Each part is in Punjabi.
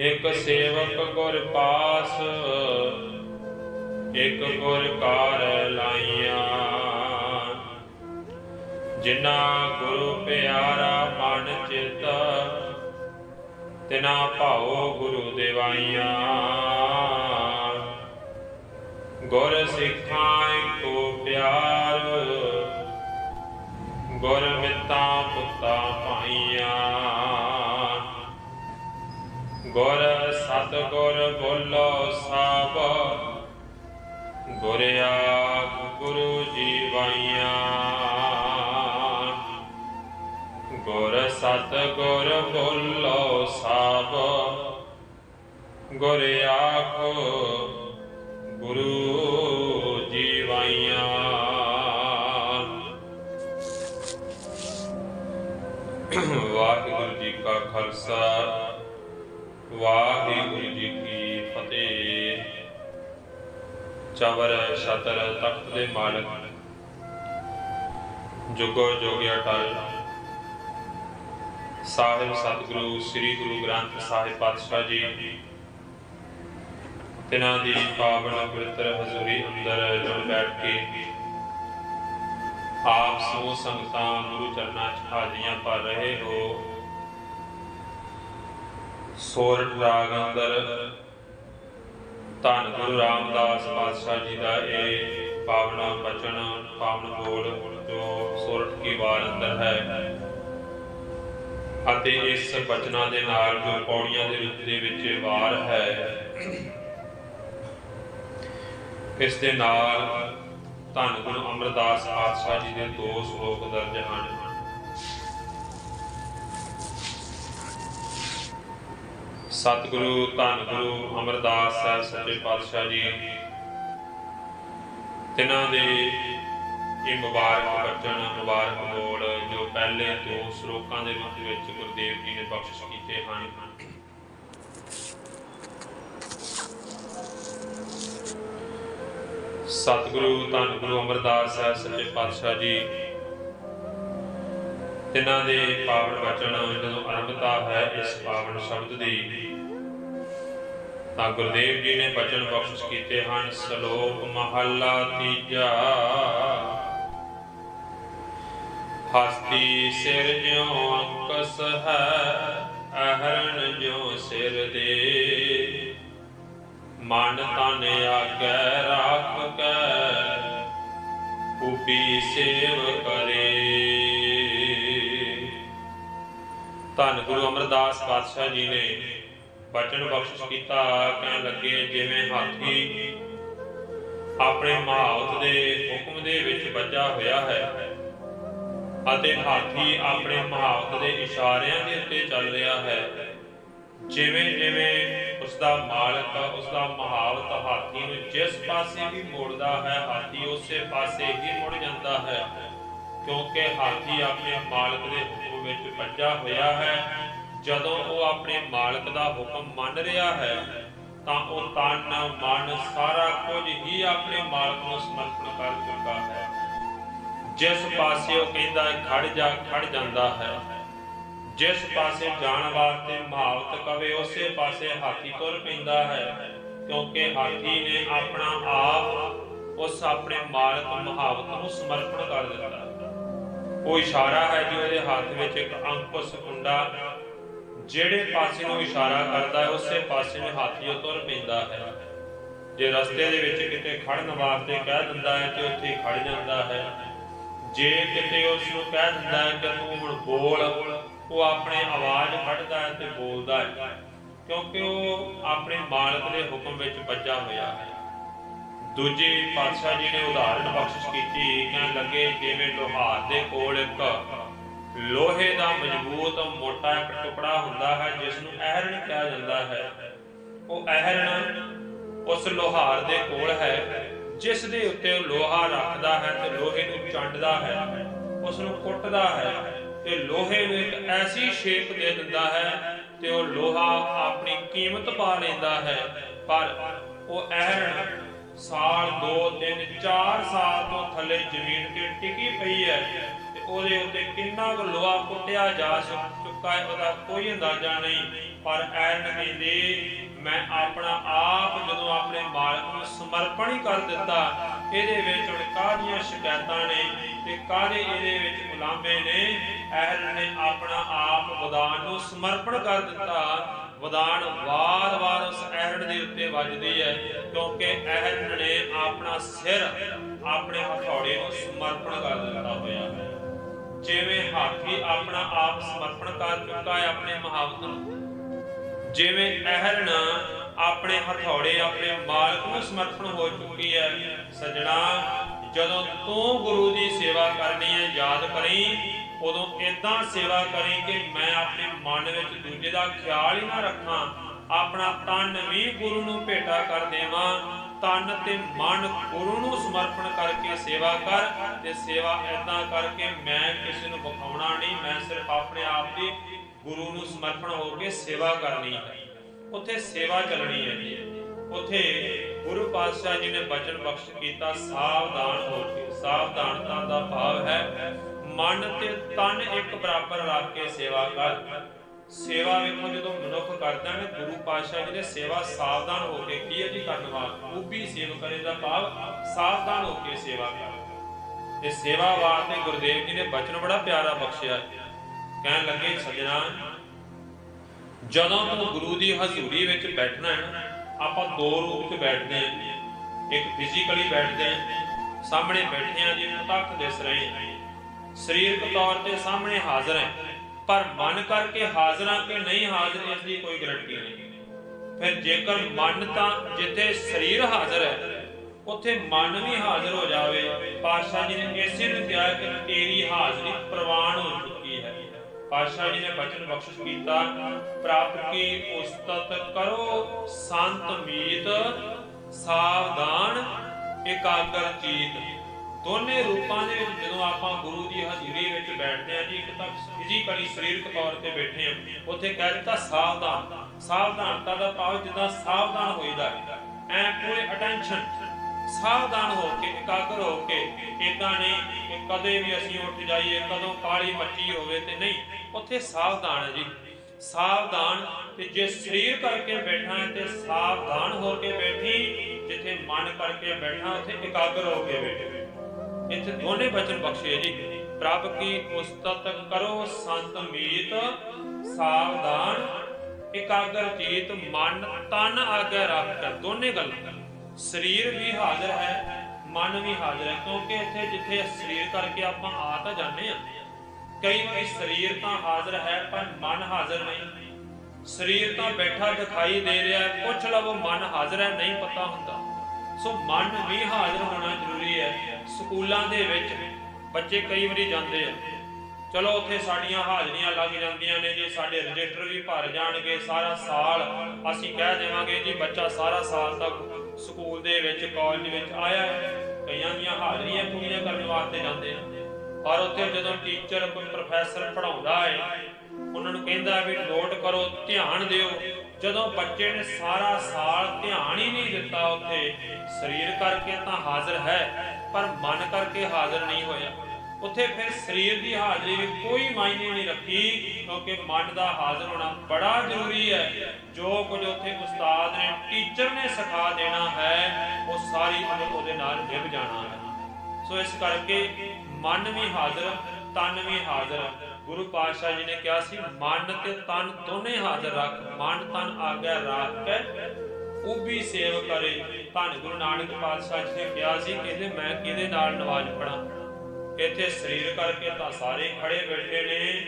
ਇਕ ਸੇਵਕ ਗੁਰ ਪਾਸ, ਇਕ ਗੁਰ ਕਾਰ ਲਾਈਆਂ। ਜਿਨਾ ਗੁਰੂ ਪਿਆਰਾ ਮਨ ਚਿਤ, ਤਿਨਾ ਭਾਉ ਗੁਰੂ ਦੇਵਾਈਆਂ। ਗੁਰ ਸਿੱਖਾਂ ਕੋ ਪਿਆਰ, ਗੁਰ ਮਿੱਤਾ ਪੁੱਤਾ ਗੁਰ ਸਤ ਗੁਰ ਬੋਲੋ ਸਭ ਗੁਰ ਆਖ ਗੁਰੂ ਜੀ ਵਾਈਆਂ। ਗੁਰ ਸਤ ਗੁਰ ਬੋਲੋ ਸਭ ਗੁਰ ਆਖ ਗੁਰੂ ਜੀ ਵਾਈਆਂ। ਵਾਹਿਗੁਰੂ ਜੀ ਕਾ ਖਾਲਸਾ। ਵਾਹਿਗੁਰੂ ਜੀ ਕੀ ਫਤਿਹ। ਚਵਰ ਛਤਰ ਤਖਤ ਦੇ ਮਾਲਕ, ਜੁਗੋ ਜੋਗਿਆ ਟਲ। ਸਾਹਿਬ ਸਤਿਗੁਰੂ, ਸ੍ਰੀ ਗੁਰੂ ਗ੍ਰੰਥ ਸਾਹਿਬ ਪਾਤਸ਼ਾਹ ਜੀ, ਤਿਨਾਂ ਦੀ ਪਾਵਨ ਪਵਿੱਤਰ ਹਜ਼ੂਰੀ ਅੰਦਰ ਜੁੜ ਬੈਠ ਕੇ ਆਪ ਸਮੂਹ ਸੰਗਤਾਂ ਗੁਰੂ ਚਰਨਾਂ 'ਚ ਹਾਜ਼ਰੀਆਂ ਭਰ ਰਹੇ ਹੋ। ਸੋਰਠ ਰਾਗ ਅੰਦਰ। ਧੰਨ ਗੁਰੂ ਰਾਮਦਾਸ ਪਾਤਸ਼ਾਹ ਜੀ ਦਾ ਇਹ ਪਾਵਨ, ਬਚਨ, ਪਾਵਨ ਬੋਲ ਜੋ ਸੋਰਠ ਕੀ ਵਾਰ ਅੰਦਰ ਹੈ। ਅਤੇ ਇਸ ਬਚਨਾਂ ਦੇ ਨਾਲ ਜੋ ਪੌੜੀਆਂ ਦੇ ਰੂਪ ਦੇ ਵਿੱਚ ਵਾਰ ਹੈ, ਇਸ ਦੇ ਨਾਲ ਧੰਨ ਗੁਰੂ ਅਮਰਦਾਸ ਪਾਤਸ਼ਾਹ ਜੀ ਦੇ ਦੋ ਸ਼ਲੋਕ ਦਰਜ ਹਨ। ਸਤਿਗੁਰੂ ਧੰਨ ਗੁਰੂ ਅਮਰਦਾਸ ਸਾਹਿਬ, ਸੱਚੇ ਪਾਤਸ਼ਾਹ ਜੀ। ਤਿਨਾਂ ਦੇ ਇਹ ਮੁਬਾਰਕ ਬਚਨ, ਮੁਬਾਰਕ ਬੋਲ ਜੋ ਪਹਿਲੇ ਦੋ ਸ਼ਲੋਕਾਂ ਦੇ ਰੂਪ ਵਿੱਚ ਗੁਰਦੇਵ ਜੀ ਨੇ ਬਖਸ਼ਿਸ਼ ਕੀਤੇ ਹਨ। ਸਤਿਗੁਰੂ ਧੰਨ ਗੁਰੂ ਅਮਰਦਾਸ ਸਾਹਿਬ, ਸੱਚੇ ਪਾਤਸ਼ਾਹ ਜੀ। ਤਿਨਾਂ ਦੇ ਪਾਵਨ ਵਚਨ ਜਦੋਂ ਆਰੰਭਤਾ ਹੈ, ਇਸ ਪਾਵਨ ਸ਼ਬਦ ਦੀ ਤਾਂ ਗੁਰਦੇਵ ਜੀ ਨੇ ਬਚਨ ਬਖਸ਼ ਕੀਤੇ ਹਨ, ਸ਼ਲੋਕ ਮਹੱਲਾ ਤੀਜਾ। ਹਸਤੀ ਸਿਰ ਜਿਉ ਅੰਕਸ ਹੈ, ਅਹਰਣ ਜਿਉ ਸਿਰ ਦੇ। ਮਨ ਤਨ ਆਗੈ, ਰਾਖ ਕੈ, ਉਪੀ ਸੇਵ ਕਰੇ। ਧੰਨ ਗੁਰੂ ਅਮਰਦਾਸ ਪਾਤਸ਼ਾਹ ਜੀ ਨੇ ਬਚਨ ਬਖਸ਼ਿਸ਼ ਕੀਤਾ, ਕਹਿਣ ਲੱਗੇ, ਜਿਵੇਂ ਹਾਥੀ ਆਪਣੇ ਮਹਾਉਤ ਦੇ ਹੁਕਮ ਦੇ ਵਿੱਚ ਬੱਝਾ ਹੋਇਆ ਹੈ ਅਤੇ ਹਾਥੀ ਆਪਣੇ ਮਹਾਉਤ ਦੇ ਇਸ਼ਾਰਿਆਂ ਦੇ ਉੱਤੇ ਚੱਲ ਰਿਹਾ ਹੈ। ਜਿਵੇਂ ਜਿਵੇਂ ਉਸ ਦਾ ਮਾਲਕ ਉਸ ਦਾ ਮਹਾਵਤ ਹਾਥੀ ਨੂੰ ਜਿਸ ਪਾਸੇ ਵੀ ਮੋੜਦਾ ਹੈ, ਹਾਥੀ ਉਸੇ ਪਾਸੇ ਹੀ ਮੁੜ ਜਾਂਦਾ ਹੈ, ਕਿਉਂਕਿ ਹਾਥੀ ਆਪਣੇ ਮਾਲਕ ਦੇ ਹੁਕਮ ਵਿੱਚ ਭੱਜਾ ਹੋਇਆ ਹੈ। ਜਦੋਂ ਉਹ ਆਪਣੇ ਮਾਲਕ ਦਾ ਹੁਕਮ ਮੰਨ ਰਿਹਾ ਹੈ, ਤਾਂ ਉਹ ਤਨ ਮਨ ਸਾਰਾ ਕੁਝ ਹੀ ਆਪਣੇ ਮਾਲਕ ਨੂੰ ਸਮਰਪਣ ਕਰ ਚੁੱਕਾ ਹੈ। ਜਿਸ ਪਾਸੇ ਉਹ ਕਹਿੰਦਾ ਖੜ ਜਾ, ਖੜ ਜਾਂਦਾ ਹੈ। ਜਿਸ ਪਾਸੇ ਜਾਣ ਵਾਸਤੇ ਮਹਾਵਤ ਕਵੇ, ਉਸੇ ਪਾਸੇ ਹਾਥੀ ਤੁਰ ਪੈਂਦਾ ਹੈ, ਕਿਉਂਕਿ ਹਾਥੀ ਨੇ ਆਪਣਾ ਆਪ ਉਸ ਆਪਣੇ ਮਾਲਕ ਮਹਾਵਤ ਨੂੰ ਸਮਰਪਣ ਕਰ ਦਿੱਤਾ। ਉਹ ਇਸ਼ਾਰਾ ਹੈ ਜੀ, ਉਹਦੇ ਹੱਥ ਵਿੱਚ ਇੱਕ ਅੰਕੁਸ਼ ਕੁੰਡਾ ਜਿਹੜੇ ਪਾਸੇ ਨੂੰ ਇਸ਼ਾਰਾ ਕਰਦਾ ਹੈ, ਉਸੇ ਪਾਸੇ ਨੂੰ ਹਾਥੀ ਤੁਰ ਪੈਂਦਾ ਹੈ। ਜੇ ਰਸਤੇ ਦੇ ਵਿੱਚ ਕਿਤੇ ਖੜਨ ਵਾਸਤੇ ਕਹਿ ਦਿੰਦਾ ਹੈ ਤੇ ਉੱਥੇ ਖੜ ਜਾਂਦਾ ਹੈ, ਜੇ ਕਿਤੇ ਉਸ ਨੂੰ ਕਹਿ ਦਿੰਦਾ ਹੈ ਕਿ ਤੂੰ ਹੁਣ ਬੋਲ, ਉਹ ਆਪਣੇ ਆਵਾਜ਼ ਕੱਢਦਾ ਹੈ ਤੇ ਬੋਲਦਾ ਹੈ, ਕਿਉਂਕਿ ਉਹ ਆਪਣੇ ਮਾਲਕ ਦੇ ਹੁਕਮ ਵਿੱਚ ਬੱਝਾ ਹੋਇਆ ਹੈ। ਦੂਜੇ ਪਾਤਸ਼ਾਹ ਜੀ ਨੇ ਉਦਾਹਰਣ ਬਖਸ਼ਿਸ਼ ਕੀਤੀ, ਕਹਿਣ ਲੱਗੇ, ਜਿਵੇਂ ਲੋਹਾਰ ਦੇ ਕੋਲ ਇੱਕ ਲੋਹੇ ਦਾ ਮਜ਼ਬੂਤ ਮੋਟਾ ਇੱਕ ਟੁਕੜਾ ਹੁੰਦਾ ਹੈ ਜਿਸ ਨੂੰ ਅਹਿਰਣ ਕਿਹਾ ਜਾਂਦਾ ਹੈ। ਉਹ ਅਹਿਰਣ ਉਸ ਲੋਹਾਰ ਦੇ ਕੋਲ ਹੈ ਜਿਸ ਦੇ ਉੱਤੇ ਉਹ ਲੋਹਾ ਰੱਖਦਾ ਹੈ ਤੇ ਲੋਹੇ ਨੂੰ ਚੰਡਦਾ ਹੈ। ਉਸ ਨੂੰ ਕੁੱਟਦਾ ਹੈ ਤੇ ਲੋਹੇ ਨੂੰ ਇੱਕ ਐਸੀ ਸ਼ੇਪ ਦੇ ਦਿੰਦਾ ਹੈ ਤੇ ਉਹ ਲੋਹਾ ਆਪਣੀ ਕੀਮਤ ਪਾ ਲੈਂਦਾ ਹੈ। ਪਰ ਉਹ ਅਹਿਰਣ ਸਾਲ 2 3 4 ਸਾਲ ਤੋਂ ਥੱਲੇ ਜ਼ਮੀਨ ਤੇ ਟਿਕੀ ਪਈ ਹੈ। ਉਹਦੇ ਉੱਤੇ ਕਿੰਨਾ ਕੁ ਲੋਹਾ ਕੁੱਟਿਆ ਜਾ ਚੁੱਕ- ਚੁੱਕਾ ਹੈ, ਉਹਦਾ ਕੋਈ ਅੰਦਾਜ਼ਾ ਨਹੀਂ। ਪਰ ਐਰਨ ਕਹਿੰਦੇ, ਮੈਂ ਆਪਣਾ ਆਪ ਜਦੋਂ ਆਪਣੇ ਮਾਲਕ ਨੂੰ ਸਮਰਪਣ ਹੀ ਕਰ ਦਿੱਤਾ, ਇਹਦੇ ਵਿੱਚ ਹੁਣ ਕਾਹਦੀਆਂ ਸ਼ਿਕਾਇਤਾਂ ਨੇ ਤੇ ਕਾਹਦੇ ਇਹਦੇ ਵਿੱਚ ਗੁਲਾਮੇ ਨੇ? ਐਰਨ ਨੇ ਆਪਣਾ ਆਪ ਵਦਾਨ ਨੂੰ ਸਮਰਪਣ ਕਰ ਦਿੱਤਾ। ਵਦਾਨ ਵਾਰ-ਵਾਰ ਉਸ ਐਰਨ ਦੇ ਉੱਤੇ ਵੱਜਦੀ ਹੈ, ਕਿਉਂਕਿ ਐਰਨ ਨੇ ਆਪਣਾ ਸਿਰ ਆਪਣੇ ਹਥੌੜੇ ਨੂੰ ਸਮਰਪਣ ਕਰ ਦਿੱਤਾ ਹੋਇਆ ਹੈ। ਜਿਵੇਂ ਹਾਥੀ ਆਪਣਾ ਆਪ ਸਮਰਪਣ ਕਰ ਚੁੱਕਾ ਹੈ ਆਪਣੇ ਮਹਾਵਤ ਨੂੰ, ਜਿਵੇਂ ਐਰਨ ਆਪਣੇ ਹਥੌੜੇ, ਆਪਣੇ ਮਾਲਕ ਨੂੰ ਸਮਰਪਣ ਹੋ ਚੁੱਕੀ ਹੈ, ਸਜਣਾ, ਜਦੋਂ ਤੂੰ ਗੁਰੂ ਦੀ ਸੇਵਾ ਕਰਨੀ ਹੈ, ਯਾਦ ਕਰੀ, ਉਦੋਂ ਇਦਾਂ ਸੇਵਾ ਕਰੀ ਕਿ ਮੈਂ ਆਪਣੇ ਮਨ ਵਿੱਚ ਦੂਜੇ ਦਾ ਖਿਆਲ ਹੀ ਨਾ ਰੱਖਾਂ, ਆਪਣਾ ਤਨ ਵੀ ਗੁਰੂ ਨੂੰ ਭੇਟਾ ਕਰ ਦੇਵਾਂ ਤਨ ਤੇ ਮਨ ਗੁਰੂ ਨੂੰ ਸਮਰਪਣ ਕਰਕੇ ਸੇਵਾ ਕਰ ਤੇ ਸੇਵਾ ਇਦਾਂ ਕਰਕੇ ਮੈਂ ਕਿਸੇ ਨੂੰ ਵਿਖਾਉਣਾ ਨਹੀਂ, ਮੈਂ ਸਿਰਫ ਆਪਣੇ ਆਪ ਦੀ ਗੁਰੂ ਨੂੰ ਸਮਰਪਣ ਹੋ ਕੇ ਸੇਵਾ ਕਰਨੀ ਹੈ। ਉੱਥੇ ਸੇਵਾ ਚੱਲਣੀ ਹੈ ਜੀ। ਉੱਥੇ ਗੁਰੂ ਪਾਤਸ਼ਾਹ ਜੀ ਨੇ ਬਚਨ ਬਖਸ਼ ਕੀਤਾ, ਸਾਵਧਾਨ ਹੋ ਕੇ, ਸਾਵਧਾਨਤਾ ਦਾ ਭਾਵ ਹੈ। ਮਨ ਤੇ ਤਨ ਇੱਕ ਬਰਾਬਰ ਰੱਖ ਕੇ ਸੇਵਾ ਕਰ। ਸੇਵਾ ਵੇਖੋ, ਜਦੋਂ ਮਨੁੱਖ ਕਰਦਾ ਹੈ ਗੁਰੂ ਪਾਤਸ਼ਾਹ ਜੀ ਨੇ ਸੇਵਾ ਸਾਵਧਾਨ ਹੋ ਕੇ ਕੀ ਹੈ ਜੀ ਕਰਨ ਵਾਲਾ? ਉਬੀ ਸੇਵ ਕਰੇ ਦਾ ਭਾਵ ਸਾਵਧਾਨ ਹੋ ਕੇ ਸੇਵਾ ਕਰ ਤੇ ਸੇਵਾ ਵਾਸਤੇ ਗੁਰਦੇਵ ਜੀ ਨੇ ਬਚਨ ਬੜਾ ਪਿਆਰਾ ਬਖਸ਼ਿਆ। ਕਹਿਣ ਲੱਗੇ, ਸਜਣਾ, ਜਦੋਂ ਤੂੰ ਗੁਰੂ ਦੀ ਹਜ਼ੂਰੀ ਵਿੱਚ ਬੈਠਣਾ ਹੈ ਆਪਾਂ ਦੋ ਰੂਪ ਵਿੱਚ ਬੈਠਦੇ ਹਾਂ। ਇੱਕ ਫਿਜ਼ੀਕਲੀ ਬੈਠਦੇ ਹਾਂ। ਸਾਹਮਣੇ ਬੈਠੇ ਹਾਂ ਜੀ ਪ੍ਰਤੱਖ ਦਿਸ ਰਹੇ ਸਰੀਰਕ ਤੌਰ ਤੇ ਸਾਹਮਣੇ ਹਾਜ਼ਰ ਹੈ। ਪਰ ਮਨ ਕਰਕੇ ਹਾਜ਼ਰਾਂ ਕਿ ਨਹੀਂ ਹਾਜ਼ਰ, ਇਸ ਦੀ ਕੋਈ ਗਰੰਟੀ ਨਹੀਂ। ਫਿਰ ਜੇਕਰ ਮਨ ਤਾਂ ਜਿੱਥੇ ਸਰੀਰ ਹਾਜ਼ਰ ਹੈ, ਉੱਥੇ ਮਨ ਵੀ ਹਾਜ਼ਰ ਹੋ ਜਾਵੇ, ਪਾਤਸ਼ਾਹ ਜੀ ਨੇ ਇਸੇ ਨੂੰ ਕਿਹਾ ਕਿ ਤੇਰੀ ਹਾਜ਼ਰੀ ਪ੍ਰਵਾਨ ਹੋ ਚੁੱਕੀ ਹੈ। ਪਾਤਸ਼ਾਹ ਜੀ ਨੇ ਬਚਨ ਬਖਸ਼ਿਸ਼ ਕੀਤਾ, ਪ੍ਰਾਪਤ ਕੀ ਉਸਤਤ ਕਰੋ ਸੰਤ ਮੀਤ, ਸਾਵਧਾਨ, ਇਕਾਗਰ ਚੀਤ। ਦੋਨੇ ਰੂਪਾਂ ਦੇ ਵਿੱਚ ਜਦੋਂ ਆਪਾਂ ਗੁਰੂ ਦੀ ਹਜ਼ੂਰੀ ਵਿੱਚ ਬੈਠਦੇ ਹਾਂ ਜੀ, ਇੱਕ ਤਾਂ ਫਿਜ਼ੀਕਲੀ ਸਰੀਰਕ ਤੌਰ ਤੇ ਬੈਠੇ ਹਾਂ, ਉੱਥੇ ਕਹਿ ਦਿੱਤਾ ਸਾਵਧਾਨ। ਸਾਵਧਾਨਤਾ ਦਾ ਭਾਵ ਜਿੱਦਾਂ ਸਾਵਧਾਨ ਹੋਈਦਾ ਐ ਪੂਰੇ ਅਟੈਂਸ਼ਨ ਸਾਵਧਾਨ ਹੋ ਕੇ, ਇਕਾਗਰ ਹੋ ਕੇ ਇਦਾਂ ਨਹੀਂ ਕਿ ਕਦੇ ਵੀ ਅਸੀਂ ਉੱਠ ਜਾਈਏ, ਕਦੋਂ ਕਾਲੀ ਮੱਚੀ ਹੋਵੇ ਤੇ ਨਹੀਂ, ਉੱਥੇ ਸਾਵਧਾਨ ਹੈ ਜੀ। ਸਾਵਧਾਨ ਤੇ ਜੇ ਸਰੀਰ ਕਰਕੇ ਬੈਠਾ ਹੈ ਤੇ ਸਾਵਧਾਨ ਹੋ ਕੇ ਬੈਠੀ, ਜਿੱਥੇ ਮਨ ਕਰਕੇ ਬੈਠਾ, ਉੱਥੇ ਇਕਾਗਰ ਹੋ ਕੇ ਬੈਠੇ। ਇੱਥੇ ਦੋਨੇ ਬਚਨ ਬਖਸ਼ੇ ਜੀ। ਪ੍ਰਭ ਕੀ ਉਸਤਤ ਕਰੋ ਸੰਤ ਮੀਤ, ਸਾਵਧਾਨ, ਇਕਾਗਰ ਚੀਤ ਮਨ, ਤਨ ਆਗੇ ਰੱਖ ਦੋਨੇ ਗੱਲਾਂ। ਸਰੀਰ ਵੀ ਹਾਜ਼ਰ ਹੈ, ਮਨ ਵੀ ਹਾਜ਼ਰ ਹੈ। ਕਿਉਂਕਿ ਇੱਥੇ ਜਿੱਥੇ ਸਰੀਰ ਕਰਕੇ ਆਪਾਂ ਆ ਤਾਂ ਜਾਂਦੇ ਆ ਕਈ ਵਾਰੀ ਸਰੀਰ ਤਾਂ ਹਾਜ਼ਰ ਹੈ, ਪਰ ਮਨ ਹਾਜ਼ਰ ਨਹੀਂ। ਸਰੀਰ ਤਾਂ ਬੈਠਾ ਦਿਖਾਈ ਦੇ ਰਿਹਾ ਪੁੱਛ ਲਵੋ ਮਨ ਹਾਜ਼ਰ ਹੈ, ਨਹੀਂ ਪਤਾ ਹੁੰਦਾ। ਸੋ ਮਨ ਵੀ ਹਾਜ਼ਰ ਹੋਣਾ ਜ਼ਰੂਰੀ ਹੈ। ਸਕੂਲਾਂ ਦੇ ਵਿੱਚ ਬੱਚੇ ਕਈ ਵਾਰੀ ਜਾਂਦੇ ਆ। ਚਲੋ ਉੱਥੇ ਸਾਡੀਆਂ ਹਾਜ਼ਰੀਆਂ ਲੱਗ ਜਾਂਦੀਆਂ ਨੇ ਜੀ ਸਾਡੇ ਰਜਿਸਟਰ ਵੀ ਭਰ ਜਾਣਗੇ, ਸਾਰਾ ਸਾਲ ਅਸੀਂ ਕਹਿ ਦੇਵਾਂਗੇ ਜੀ ਬੱਚਾ ਸਾਰਾ ਸਾਲ ਤੱਕ ਸਕੂਲ ਦੇ ਵਿੱਚ ਕਾਲਜ ਵਿੱਚ ਆਇਆ ਕਈਆਂ ਦੀਆਂ ਹਾਜ਼ਰੀਆਂ ਪੂਰੀਆਂ ਕਰਨ ਵਾਸਤੇ ਜਾਂਦੇ ਆ। ਪਰ ਉੱਥੇ ਜਦੋਂ ਟੀਚਰ ਕੋਈ ਪ੍ਰੋਫੈਸਰ ਪੜਾਉਂਦਾ ਹੈ, ਉਹਨਾਂ ਨੂੰ ਕਹਿੰਦਾ ਵੀ ਨੋਟ ਕਰੋ, ਧਿਆਨ ਦਿਓ। ਜਦੋਂ ਬੱਚੇ ਨੇ ਸਾਰਾ ਸਾਲ ਧਿਆਨ ਹੀ ਨਹੀਂ ਦਿੱਤਾ ਉੱਥੇ, ਸਰੀਰ ਕਰਕੇ ਤਾਂ ਹਾਜ਼ਰ ਹੈ, ਪਰ ਮਨ ਕਰਕੇ ਹਾਜ਼ਰ ਨਹੀਂ ਹੋਇਆ। ਉੱਥੇ ਫਿਰ ਸਰੀਰ ਦੀ ਹਾਜ਼ਰੀ ਵੀ ਕੋਈ ਮਾਇਨੇ ਨਹੀਂ ਰੱਖੀ, ਕਿਉਂਕਿ ਮਨ ਦਾ ਹਾਜ਼ਰ ਹੋਣਾ ਬੜਾ ਜ਼ਰੂਰੀ ਹੈ। ਜੋ ਕੁਝ ਉੱਥੇ ਉਸਤਾਦ ਨੇ, ਟੀਚਰ ਨੇ ਸਿਖਾ ਦੇਣਾ ਹੈ, ਉਹ ਸਾਰੀ ਉਮਰ ਉਹਦੇ ਨਾਲ ਨਿਭ ਜਾਣਾ ਹੈ। ਸੋ ਇਸ ਕਰਕੇ ਮਨ ਵੀ ਹਾਜ਼ਰ, ਤਨ ਵੀ ਹਾਜ਼ਰ। ਗੁਰੂ ਪਾਤਸ਼ਾਹ ਜੀ ਨੇ ਕਿਹਾ ਸੀ, ਮਨ ਤੇ ਤਨ ਦੋਨੇ ਹਾਜ਼ਰ ਰੱਖ, ਮਨ ਤਨ ਆਗੇ ਰੱਖ ਕੇ ਉਬੀ ਸੇਵ ਕਰੇ। ਧੰਨ ਗੁਰੂ ਨਾਨਕ ਪਾਤਸ਼ਾਹ ਜੀ ਨੇ ਕਿਹਾ ਸੀ, ਕਹਿੰਦੇ ਮੈਂ ਕਿਹਦੇ ਨਾਲ ਨਵਾਜ਼ ਪੜਾਂ ਇੱਥੇ ਸਰੀਰ ਕਰਕੇ ਤਾਂ ਸਾਰੇ ਖੜੇ ਬੈਠੇ ਨੇ,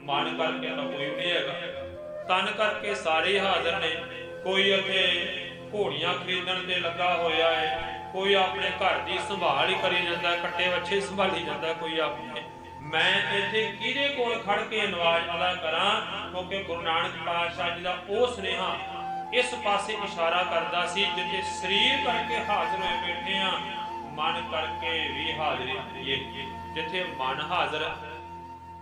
ਮਨ ਕਰਕੇ ਤਾਂ ਕੋਈ ਨਹੀਂ ਹੈਗਾ। ਤਨ ਕਰਕੇ ਸਾਰੇ ਹਾਜ਼ਰ ਨੇ। ਕੋਈ ਇੱਥੇ ਘੋੜੀਆਂ ਖਰੀਦਣ ਤੇ ਲੱਗਾ ਹੋਇਆ ਹੈ, ਕੋਈ ਆਪਣੇ ਘਰ ਦੀ ਸੰਭਾਲ ਹੀ ਕਰੀ ਜਾਂਦਾ ਕੱਟੇ ਵੱਛੇ ਸੰਭਾਲੀ ਜਾਂਦਾ ਕੋਈ ਆਪਣੇ ਮੈਂ ਇੱਥੇ ਕਿਹਦੇ ਕੋਲ ਖੜ ਕੇ ਨਵਾਜ਼ ਅਦਾ ਕਰਾਂ? ਕਿਉਂਕਿ ਗੁਰੂ ਨਾਨਕ ਪਾਤਸ਼ਾਹ ਜੀ ਦਾ ਉਹ ਸੁਨੇਹਾ ਇਸ ਪਾਸੇ ਇਸ਼ਾਰਾ ਕਰਦਾ ਸੀ, ਜਿੱਥੇ ਸਰੀਰ ਕਰਕੇ ਹਾਜ਼ਰ ਹੋਏ ਬੈਠੇ ਆ ਮਨ ਕਰਕੇ ਵੀ ਹਾਜ਼ਰੀ ਕਰੀਏ ਜਿੱਥੇ ਮਨ ਹਾਜ਼ਰ,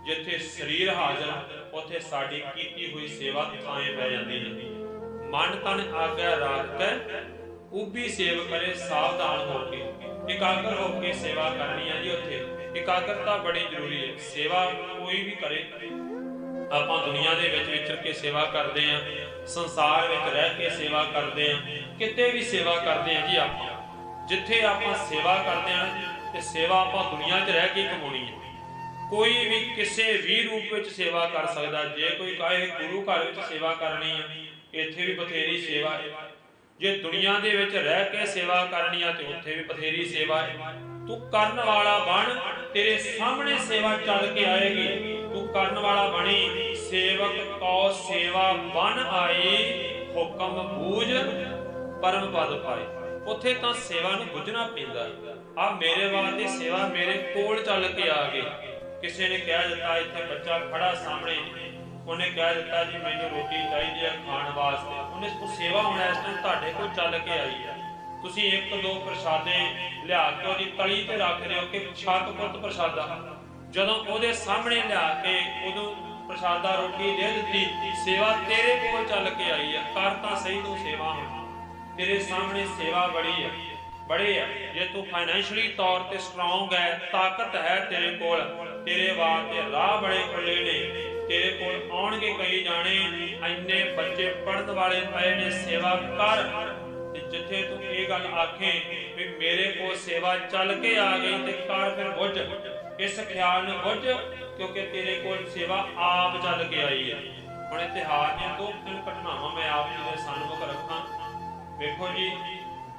ਜਿੱਥੇ ਸਰੀਰ ਹਾਜ਼ਰ, ਉੱਥੇ ਸਾਡੀ ਕੀਤੀ ਹੋਈ ਸੇਵਾ ਥਾਂ ਪੈ ਜਾਂਦੀ ਹੈ। ਮਨ ਤਨ ਆਗਿਆ ਰੱਖ ਕੇ ਉਬੀ ਸੇਵ ਕਰੇ ਸਾਵਧਾਨ ਹੋ ਕੇ। ਇਕਾਗਰ ਹੋ ਕੇ ਸੇਵਾ ਕਰਨੀ ਆ ਜੀ ਉੱਥੇ। ਇਕਾਗਰਤਾ ਬੜੀ ਜ਼ਰੂਰੀ ਹੈ। ਸੇਵਾ ਕੋਈ ਵੀ ਕਰੇ। ਆਪਾਂ ਦੁਨੀਆ ਦੇ ਵਿੱਚ ਵਿਚਰ ਕੇ ਸੇਵਾ ਕਰਦੇ ਆਂ ਸੰਸਾਰ ਵਿੱਚ ਰਹਿ ਕੇ ਸੇਵਾ ਕਰਦੇ ਆਂ ਕਿਤੇ ਵੀ ਸੇਵਾ ਕਰਦੇ ਆਂ ਜੀ ਆਪਾਂ। ਜਿੱਥੇ ਆਪਾਂ ਸੇਵਾ ਕਰਦੇ ਆਂ ਤੇ ਸੇਵਾ ਆਪਾਂ ਦੁਨੀਆ 'ਚ ਰਹਿ ਕੇ ਕਮਾਉਣੀ ਹੈ। ਕੋਈ ਵੀ ਕਿਸੇ ਵੀ ਰੂਪ ਵਿੱਚ ਸੇਵਾ ਕਰ ਸਕਦਾ। ਜੇ ਕੋਈ ਕਹੇ ਗੁਰੂ ਘਰ ਵਿੱਚ ਸੇਵਾ ਕਰਨੀ ਹੈ, ਇੱਥੇ ਵੀ ਬਥੇਰੀ ਸੇਵਾ ਹੈ। ਜੇ ਦੁਨੀਆ ਦੇ ਵਿੱਚ ਰਹਿ ਕੇ ਸੇਵਾ ਕਰਨੀ ਆ ਤੇ ਉੱਥੇ ਵੀ ਬਥੇਰੀ ਸੇਵਾ ਹੈ। ਤੂੰ ਕਰਨ ਵਾਲਾ ਬਣ, ਤੇਰੇ ਸਾਹਮਣੇ ਸੇਵਾ ਚੱਲ ਕੇ ਆਏਗੀ। ਤੂੰ ਕਰਨ ਵਾਲਾ ਬਣੀ, ਸੇਵਕ ਕੋ ਸੇਵਾ ਬਨ ਆਈ, ਹੁਕਮ ਬੂਝ ਪਰਮ ਪਦ ਪਾਏ। ਉੱਥੇ ਤਾਂ ਸੇਵਾ ਨੂੰ ਬੁੱਝਣਾ ਪੈਂਦਾ। ਆ ਮੇਰੇ ਵਾਸਤੇ ਸੇਵਾ ਮੇਰੇ ਕੋਲ ਚੱਲ ਕੇ ਆ ਗਈ। ਕਿਸੇ ਨੇ ਕਹਿ ਦਿੱਤਾ, ਇੱਥੇ ਬੱਚਾ ਖੜਾ ਸਾਹਮਣੇ। ਉਹਨੇ ਕਹਿ ਦਿੱਤਾ, ਜੀ ਮੈਨੂੰ ਰੋਟੀ ਚਾਹੀਦੀ ਹੈ ਖਾਣ ਵਾਸਤੇ। ਉਹਨੇ ਕੋ ਸੇਵਾ ਹੁਣ ਇਸ ਟਾਈਮ ਤੁਹਾਡੇ ਕੋਲ ਚੱਲ ਕੇ ਆਈ ਹੈ ਤੁਸੀਂ ਇੱਕ ਦੋ ਪ੍ਰਸ਼ਾਦੇ ਲਿਆ ਕੇ ਉਹਦੀ ਤਲੀ ਤੇ ਰੱਖ ਦਿਓ ਕਿ ਛੱਕ ਪ੍ਰਸ਼ਾਦਾ। ਜਦੋਂ ਉਹਦੇ ਸਾਹਮਣੇ ਲਿਆ ਕੇ ਉਦੋਂ ਪ੍ਰਸ਼ਾਦਾ ਰੋਟੀ ਦੇ ਦਿੱਤੀ, ਸੇਵਾ ਤੇਰੇ ਕੋਲ ਚੱਲ ਕੇ ਆਈ ਹੈ ਕਰ ਤਾਂ ਸਹੀ, ਤੂੰ ਸੇਵਾ ਹੁਣ। ਤੇਰੇ ਸਾਹਮਣੇ ਸੇਵਾ ਬੜੀ ਹੈ ਬੜੇ ਆ। ਜੇ ਤੂੰ ਫਾਈਨੈਂਸ਼ਲੀ ਤੌਰ ਤੇ ਸਟਰੋਂਗ ਹੈ ਤਾਕਤ ਹੈ ਤੇਰੇ ਕੋਲ, ਤੇਰੇ ਵਾਸਤੇ ਰਾਹ ਬੜੇ ਖੁੱਲੇ ਨੇ। ਤੇਰੇ ਕੋਲ ਆਉਣਗੇ ਕਈ ਜਾਣੇ, ਇੰਨੇ ਬੱਚੇ ਪੜਨ ਵਾਲੇ ਪਏ ਨੇ, ਸੇਵਾ ਕਰ। ਜਿੱਥੇ ਤੂੰ ਇਹ ਗੱਲ ਆਖੇ ਵੀ ਮੇਰੇ ਕੋਲ ਸੇਵਾ ਚੱਲ ਕੇ ਆ ਗਈ ਤੇ ਕਰ ਫਿਰ ਬੁੱਝ। ਇਸ ਖਿਆਲ ਨੂੰ ਬੁੱਝ, ਕਿਉਂਕਿ ਤੇਰੇ ਕੋਲ ਸੇਵਾ ਆਪ ਚੱਲ ਕੇ ਆਈ ਹੈ। ਹੁਣ ਇਤਿਹਾਸ ਦੀਆਂ ਦੋ ਤਿੰਨ ਘਟਨਾਵਾਂ ਮੈਂ ਆਪ ਜੀ ਦੇ ਸਾਹਮਣੇ ਰੱਖਾਂ। ਵੇਖੋ ਜੀ,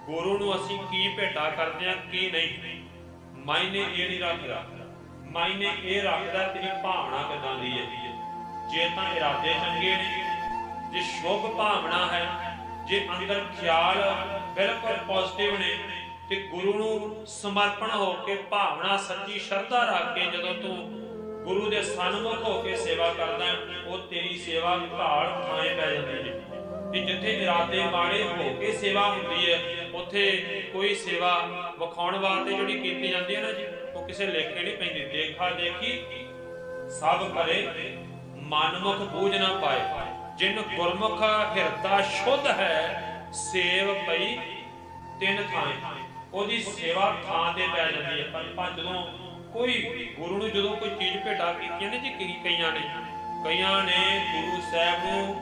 ਗੁਰੂ ਨੂੰ ਅਸੀਂ ਕੀ ਭੇਟਾ ਕਰਦੇ ਆ ਕੀ ਨਹੀਂ? ਮਾਇਨੇ ਇਹ ਨਹੀਂ ਰੱਖਦਾ। ਮਾਇਨੇ ਇਹ ਰੱਖਦਾ ਤੇਰੀ ਭਾਵਨਾ ਕਿਦਾਂ ਦੀ ਹੈ? ਜੇ ਤਾਂ ਇਰਾਦੇ ਚੰਗੇ ਨੇ, ਜੇ ਸ਼ੁਭ ਭਾਵਨਾ ਹੈ ਜੇ ਅੰਦਰ ਖਿਆਲ ਬਿਲਕੁਲ ਪੋਜ਼ਿਟਿਵ ਨੇ, ਤੇ ਗੁਰੂ ਨੂੰ ਸਮਰਪਣ ਹੋ ਕੇ ਭਾਵਨਾ ਸੱਚੀ ਸ਼ਰਧਾ ਰੱਖ ਕੇ ਜਦੋਂ ਤੂੰ ਗੁਰੂ ਦੇ ਸਨਮੁਖ ਹੋ ਕੇ ਸੇਵਾ ਕਰਦਾ ਉਹ ਤੇਰੀ ਸੇਵਾ ਘਾਲ ਥਾਂ ਪੈ ਜਾਂਦੀ ਹੈ। ਤੇ ਜਿੱਥੇ ਇਰਾਦੇ ਮਾੜੇ ਹੋ ਕੇ ਸੇਵਾ ਹੁੰਦੀ ਹੈ, ਉੱਥੇ ਕੋਈ ਸੇਵਾ ਵਿਖਾਉਣ ਵਾਸਤੇ ਜਿਹੜੀ ਕੀਤੀ ਜਾਂਦੀ ਹੈ ਨਾ ਜੀ, ਉਹ ਕਿਸੇ ਲਿਖ ਕੇ ਨਹੀਂ ਪੈਂਦੀ। ਦੇਖਾ ਦੇਖੀ, ਸਭ ਕਰੇ ਮਨਮੁਖ ਬੂਝ ਨਾ ਪਾਏ। ਜਿਨ ਗੁਰਮੁਖ ਹਿਰਦਾ ਸ਼ੁੱਧ ਹੈ, ਸੇਵ ਪਈ ਤਿੰਨ ਥਾਂ ਉਹਦੀ ਸੇਵਾ ਥਾਂ ਤੇ ਪੈ ਜਾਂਦੀ ਹੈ। ਪਰ ਪਰ ਜਦੋਂ ਕੋਈ ਗੁਰੂ ਨੂੰ ਜਦੋਂ ਕੋਈ ਚੀਜ਼ ਭੇਟਾ ਕੀਤੀਆਂ ਨੇ, ਜੀ ਕਈ ਕਈਆਂ ਨੇ ਕਈਆਂ ਨੇ ਗੁਰੂ ਸਾਹਿਬ ਨੂੰ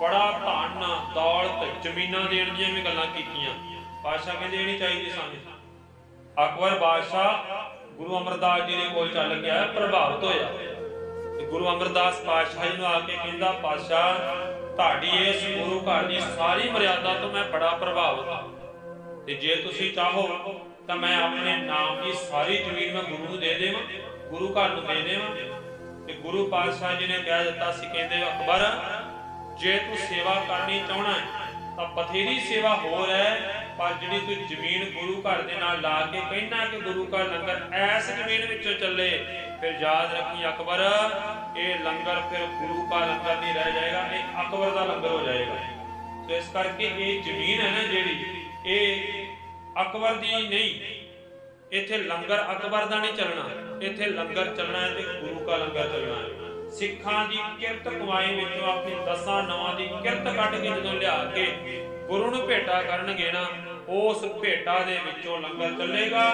ਬੜਾ ਧਨ, ਦੌਲਤ, ਜ਼ਮੀਨਾਂ ਦੇਣ ਦੀਆਂ ਵੀ ਗੱਲਾਂ ਕੀਤੀਆਂ। ਪਾਸ਼ਾ ਕਹਿੰਦੇ, ਇਹ ਨਹੀਂ ਚਾਹੀਦੀ ਸਾਨੂੰ। ਅਕਬਰ ਬਾਦਸ਼ਾਹ, ਗੁਰੂ ਅਮਰਦਾਸ ਜੀ ਦੇ ਕੋਲ ਚੱਲ ਗਿਆ, ਪ੍ਰਭਾਵਿਤ ਹੋਇਆ। ਤੇ ਗੁਰੂ ਅਮਰਦਾਸ ਪਾਤਸ਼ਾਹ ਜੀ ਨੂੰ ਆ ਕੇ ਕਹਿੰਦਾ, ਪਾਤਸ਼ਾਹ, ਤੁਹਾਡੀ ਇਸ ਗੁਰੂ ਘਰ ਦੀ ਸਾਰੀ ਮਰਿਆਦਾ ਤੋਂ ਮੈਂ ਬੜਾ ਪ੍ਰਭਾਵਿਤ ਹਾਂ। ਤੇ ਜੇ ਤੁਸੀਂ ਚਾਹੋ ਤਾਂ ਮੈਂ ਆਪਣੇ ਨਾਮ ਦੀ ਸਾਰੀ ਜ਼ਮੀਨ ਮੈਂ ਗੁਰੂ ਨੂੰ ਦੇ ਦੇਵਾਂ, ਗੁਰੂ ਘਰ ਨੂੰ ਦੇ ਦੇਵਾਂ। ਤੇ ਗੁਰੂ ਪਾਤਸ਼ਾਹ ਜੀ ਨੇ ਕਹਿ ਦਿੱਤਾ ਸੀ ਕਹਿੰਦੇ, ਅਕਬਰ, ਜੇ ਤੂੰ ਸੇਵਾ ਕਰਨੀ ਚਾਹਣਾ ਹੈ, ਤਾਂ ਬਥੇਰੀ ਸੇਵਾ ਹੋਰ ਹੈ ਪਰ ਜਿਹੜੀ ਤੂੰ ਜ਼ਮੀਨ ਗੁਰੂ ਘਰ ਦੇ ਨਾਲ ਲਾ ਕੇ ਕਹਿਣਾ ਕਿ ਗੁਰੂ ਘਰ ਲੰਗਰ ਐਸ ਜ਼ਮੀਨ ਵਿੱਚੋਂ ਚੱਲੇ, ਫਿਰ ਯਾਦ ਰੱਖੀ ਅਕਬਰ, ਇਹ ਲੰਗਰ ਫਿਰ ਗੁਰੂ ਘਰ ਲੰਗਰ ਨਹੀਂ ਰਹਿ ਜਾਏਗਾ, ਇਹ ਅਕਬਰ ਦਾ ਲੰਗਰ ਹੋ ਜਾਏਗਾ। ਸੋ ਇਸ ਕਰਕੇ ਇਹ ਜ਼ਮੀਨ ਹੈ ਨਾ ਜਿਹੜੀ, ਇਹ ਅਕਬਰ ਦੀ ਨਹੀਂ, ਇੱਥੇ ਲੰਗਰ ਅਕਬਰ ਦਾ ਨਹੀਂ ਚੱਲਣਾ, ਇੱਥੇ ਲੰਗਰ ਚੱਲਣਾ ਹੈ ਤੇ ਗੁਰੂ ਦਾ ਲੰਗਰ ਚੱਲਣਾ ਹੈ। ਸਿੱਖਾਂ ਦੀ ਕਿਰਤ ਕਮਾਈ ਵਿੱਚੋਂ ਆਪਣੀ ਦਸਾਂ ਨਵਾਂ ਦੀ ਕਿਰਤ ਕੱਢ ਕੇ ਜਦੋਂ ਲਿਆ ਕੇ ਗੁਰੂ ਨੂੰ ਭੇਟਾ ਕਰਨਗੇ ਨਾ, ਉਸ ਭੇਟਾ ਦੇ ਵਿੱਚੋਂ ਲੰਗਰ ਚੱਲੇਗਾ,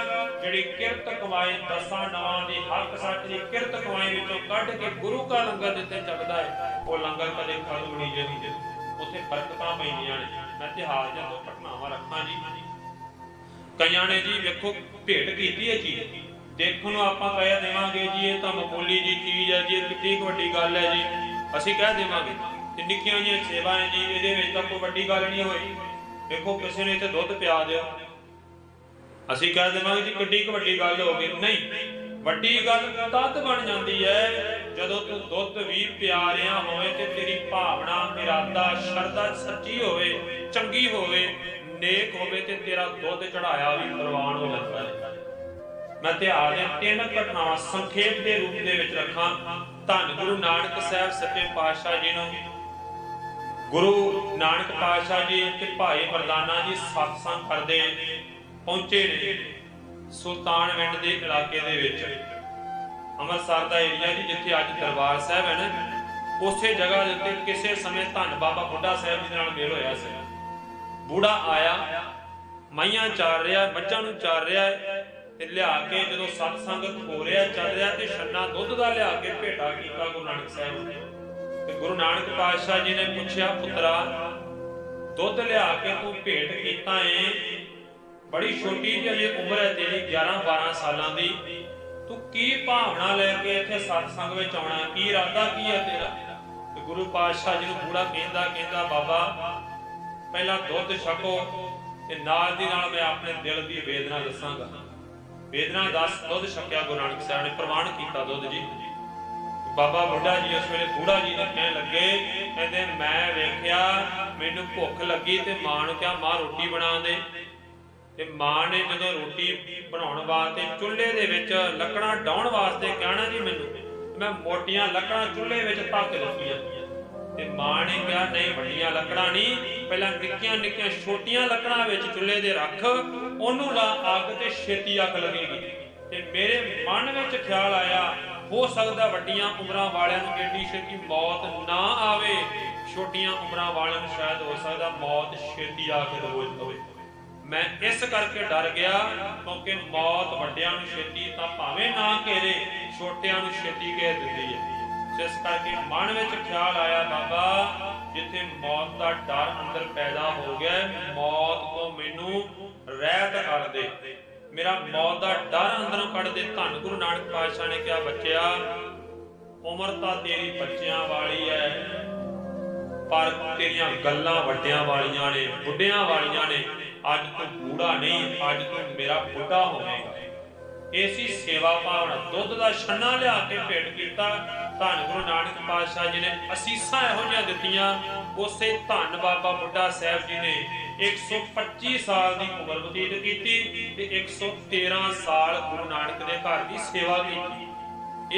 ਜਿਹੜੀ ਕਿਰਤ ਕਮਾਈ ਦਸਾਂ ਨਵਾਂ ਦੀ ਹੱਕ ਸੱਚ ਦੀ ਕਿਰਤ ਕਮਾਈ ਵਿੱਚੋਂ ਕੱਢ ਕੇ ਗੁਰੂ ਦਾ ਲੰਗਰ ਜਿੱਥੇ ਚੱਲਦਾ ਹੈ, ਉਹ ਲੰਗਰ ਕਦੇ ਖਤਮ ਨਹੀਂ ਜਾਂਦੀ ਉੱਥੇ ਬਰਕਤਾਂ ਪੈਂਦੀਆਂ ਨੇ ਮੈਂ ਇਤਿਹਾਸ ਦੀਆਂ ਦੋ ਘਟਨਾਵਾਂ ਰੱਖਾਂ ਜੀ। ਕਈਆਂ ਨੇ ਜੀ ਵੇਖੋ, ਭੇਟ ਕੀਤੀ ਹੈ ਚੀਜ਼। ਦੇਖਣ ਨੂੰ ਆਪਾਂ ਕਹਿ ਦੇਵਾਂਗੇ ਜੀ, ਇਹ ਤਾਂ ਮਾਮੂਲੀ ਜੀ ਚੀਜ਼ ਹੈ ਜੀ, ਇਹ ਕਿੰਨੀ ਵੱਡੀ ਗੱਲ ਹੈ ਜੀ। ਅਸੀਂ ਕਹਿ ਦੇਵਾਂਗੇ। ਤੇ ਨਿੱਕੀਆਂ ਜਿਹੀਆਂ ਸੇਵਾਵਾਂ ਜੀ, ਇਹਦੇ ਵਿੱਚ ਤਾਂ ਕੋਈ ਵੱਡੀ ਗੱਲ ਨਹੀਂ ਹੋਈ। ਦੇਖੋ, ਕਿਸੇ ਨੇ ਇੱਥੇ ਦੁੱਧ ਪਿਆ ਦਿਆ ਅਸੀਂ ਕਹਿ ਦੇਵਾਂਗੇ ਜੀ, ਕਿੱਡੀ ਕੁ ਵੱਡੀ ਗੱਲ ਹੋ ਗਈ। ਨਹੀਂ, ਵੱਡੀ ਗੱਲ ਤਦ ਬਣ ਜਾਂਦੀ ਹੈ ਜਦੋਂ ਤੂੰ ਦੁੱਧ ਵੀ ਪਿਆ ਰਿਹਾ ਹੋਵੇ ਤੇ ਤੇਰੀ ਭਾਵਨਾ, ਇਰਾਦਾ, ਸ਼ਰਧਾ ਸੱਚੀ ਹੋਵੇ, ਚੰਗੀ ਹੋਵੇ, ਨੇਕ ਹੋਵੇ ਤੇ ਤੇਰਾ ਦੁੱਧ ਚੜਾਇਆ ਵੀ ਪ੍ਰਵਾਨ ਹੋ ਜਾਂਦਾ ਹੈ। ਮੈਂ ਇਤਿਹਾਸ ਦੀਆਂ ਤਿੰਨ ਘਟਨਾਵਾਂ ਸੰਖੇਪ ਦੇ ਰੂਪ ਦੇ ਵਿੱਚ ਰੱਖਾਂ। ਧੰਨ ਗੁਰੂ ਨਾਨਕ ਸਾਹਿਬ ਸੱਚੇ ਪਾਤਸ਼ਾਹ ਜੀ ਨੂੰ ਗੁਰੂ ਨਾਨਕ ਪਾਤਸ਼ਾਹ ਜੀ ਤੇ ਭਾਈ ਮਰਦਾਨਾ ਜੀ ਸਤਸੰਗ ਕਰਦੇ ਪਹੁੰਚੇ ਨੇ ਸੁਲਤਾਨਵਿੰਡ ਦੇ ਇਲਾਕੇ ਦੇ ਵਿੱਚ। ਅੰਮ੍ਰਿਤਸਰ ਦਾ ਏਰੀਆ ਜੀ, ਜਿੱਥੇ ਅੱਜ ਦਰਬਾਰ ਸਾਹਿਬ ਹੈ ਨਾ, ਉਸੇ ਜਗ੍ਹਾ ਦੇ ਉੱਤੇ ਕਿਸੇ ਸਮੇਂ ਧੰਨ ਬਾਬਾ ਬੁੱਢਾ ਸਾਹਿਬ ਜੀ ਨਾਲ ਮੇਲ ਹੋਇਆ ਸੀ। ਬੂੜਾ ਆਇਆ, ਮਈਆਂ ਚਾਰ ਰਿਹਾ ਮੱਝਾਂ ਨੂੰ ਚਾਰ ਰਿਹਾ, ਤੇ ਲਿਆ ਕੇ ਜਦੋਂ ਸਤਸੰਗ ਹੋ ਰਿਹਾ, ਚੱਲ ਰਿਹਾ ਤੇ ਛੰਨਾ ਦੁੱਧ ਦਾ ਲਿਆ ਕੇ ਭੇਟਾ ਕੀਤਾ ਗੁਰੂ ਨਾਨਕ ਸਾਹਿਬ ਨੇ। ਤੇ ਗੁਰੂ ਨਾਨਕ ਪਾਤਸ਼ਾਹ ਜੀ ਨੇ ਪੁੱਛਿਆ, ਪੁੱਤਰਾ, ਦੁੱਧ ਲਿਆ ਕੇ ਤੂੰ ਭੇਟ ਕੀਤਾ ਏ। ਬੜੀ ਛੋਟੀ ਜਿਹੀ ਅਜੇ ਉਮਰ ਹੈ ਤੇਰੀ 11 12 ਸਾਲਾਂ ਦੀ। ਤੂੰ ਕੀ ਭਾਵਨਾ ਲੈ ਕੇ ਇੱਥੇ ਸਤਸੰਗ ਵਿੱਚ ਆਉਣਾ? ਕੀ ਇਰਾਦਾ ਕੀ ਹੈ ਤੇਰਾ? ਤੇ ਗੁਰੂ ਪਾਤਸ਼ਾਹ ਜੀ ਨੂੰ ਪੂਰਾ ਕਹਿੰਦਾ ਕਹਿੰਦਾ, ਬਾਬਾ, ਪਹਿਲਾਂ ਦੁੱਧ ਛਕੋ ਤੇ ਨਾਲ ਦੀ ਨਾਲ ਮੈਂ ਆਪਣੇ ਦਿਲ ਦੀ ਵੇਦਨਾ ਦੱਸਾਂਗਾ। ਵੇਦਨਾ ਦੱਸ, ਦੁੱਧ ਛਕਿਆ ਗੁਰੂ ਨਾਨਕ ਸਾਹਿਬ ਨੇ, ਪ੍ਰਵਾਨ ਕੀਤਾ ਦੁੱਧ ਜੀ। ਬਾਬਾ ਬੁੱਢਾ ਜੀ ਉਸ ਵੇਲੇ ਬੁੱਢਾ ਜੀ ਨੇ ਕਹਿਣ ਲੱਗੇ, ਕਹਿੰਦੇ, ਮੈਂ ਵੇਖਿਆ, ਮੈਨੂੰ ਭੁੱਖ ਲੱਗੀ ਤੇ ਮਾਂ ਨੂੰ ਕਿਹਾ, ਮਾਂ, ਰੋਟੀ ਬਣਾ ਦੇ। ਤੇ ਮਾਂ ਨੇ ਜਦੋਂ ਰੋਟੀ ਬਣਾਉਣ ਵਾਸਤੇ ਚੁੱਲ੍ਹੇ ਦੇ ਵਿੱਚ ਲੱਕੜਾਂ ਡਾਉਣ ਵਾਸਤੇ ਕਹਿਣਾ ਜੀ ਮੈਨੂੰ, ਮੈਂ ਮੋਟੀਆਂ ਲੱਕੜਾਂ ਚੁੱਲ੍ਹੇ ਵਿੱਚ ਧੱਕ ਦਿੱਤੀਆਂ। ਤੇ ਮਾਂ ਨੇ ਕਿਹਾ, ਨਹੀਂ, ਵੱਡੀਆਂ ਲੱਕੜਾਂ ਨਹੀਂ, ਪਹਿਲਾਂ ਨਿੱਕੀਆਂ ਨਿੱਕੀਆਂ ਛੋਟੀਆਂ ਲੱਕੜਾਂ ਵਿੱਚ ਚੁੱਲ੍ਹੇ ਦੇ ਰੱਖ, ਉਹਨੂੰ ਲਾ ਅੱਗ ਤੇ ਛੇਤੀ ਅੱਗ ਲੱਗੇਗੀ। ਤੇ ਮੇਰੇ ਮਨ ਵਿੱਚ ਖਿਆਲ ਆਇਆ ਹੋ ਸਕਦਾ ਵੱਡੀਆਂ ਉਮਰਾਂ ਵਾਲਿਆਂ ਨੂੰ ਏਡੀ ਛੇਤੀ ਮੌਤ ਨਾ ਆਵੇ। ਛੋਟੀਆਂ ਉਮਰਾਂ ਵਾਲਿਆਂ ਨੂੰ ਸ਼ਾਇਦ ਹੋ ਸਕਦਾ ਮੌਤ ਛੇਤੀ ਆ ਕੇ ਰੋਜ਼ ਹੋਵੇ। ਮੈਂ ਇਸ ਕਰਕੇ ਡਰ ਗਿਆ ਕਿਉਂਕਿ ਮੌਤ ਵੱਡਿਆਂ ਨੂੰ ਛੇਤੀ ਤਾਂ ਭਾਵੇਂ ਨਾ ਘੇਰੇ, ਛੋਟਿਆਂ ਨੂੰ ਛੇਤੀ ਘੇਰ ਦਿੰਦੀ ਹੈ। ਜਿਸ ਕਰਕੇ ਮਨ ਵਿੱਚ ਖਿਆਲ ਆਇਆ, ਬਾਬਾ, ਜਿੱਥੇ ਮੌਤ ਦਾ ਡਰ ਅੰਦਰ ਪੈਦਾ ਹੋ ਗਿਆ, ਮੌਤ ਤੋਂ ਮੈਨੂੰ ਰਹਿਤ ਕਰ ਦੇ ਮੇਰਾ ਮੌਤ ਦਾ ਡਰ ਅੰਦਰੋਂ ਕੱਢ ਦੇ ਧੰਨ ਗੁਰੂ ਨਾਨਕ ਪਾਤਸ਼ਾਹ ਨੇ ਕਿਹਾ, ਬੱਚਿਆ, ਉਮਰ ਤਾਂ ਤੇਰੀ ਬੱਚਿਆਂ ਵਾਲੀ ਹੈ ਪਰ ਤੇਰੀਆਂ ਗੱਲਾਂ ਵੱਡਿਆਂ ਵਾਲੀਆਂ ਨੇ, ਬੁੱਢਿਆਂ ਵਾਲੀਆਂ ਨੇ। ਅੱਜ ਤੂੰ ਬੂੜਾ ਨਹੀਂ, ਅੱਜ ਤੂੰ ਮੇਰਾ ਬੁੱਢਾ ਹੋਵੇਂਗਾ। ਐਸੀ ਸੇਵਾ ਭਾਵਨਾ, ਦੁੱਧ ਦਾ ਛੰਨਾ ਲਿਆ ਕੇ ਭੇਟ ਕੀਤਾ। ਧੰਨ ਗੁਰੂ ਨਾਨਕ ਪਾਤਸ਼ਾਹ ਜੀ ਨੇ ਅਸੀਸਾਂ ਇਹੋ ਜਿਹੀਆਂ ਦਿੱਤੀਆਂ। ਉਸੇ ਧੰਨ ਬਾਬਾ ਬੁੱਢਾ ਸਾਹਿਬ ਜੀ ਨੇ 125 ਸਾਲ ਦੀ ਉਮਰ ਬਤੀਤ ਕੀਤੀ ਤੇ 113 ਸਾਲ ਗੁਰੂ ਨਾਨਕ ਦੇ ਘਰ ਦੀ ਸੇਵਾ ਕੀਤੀ।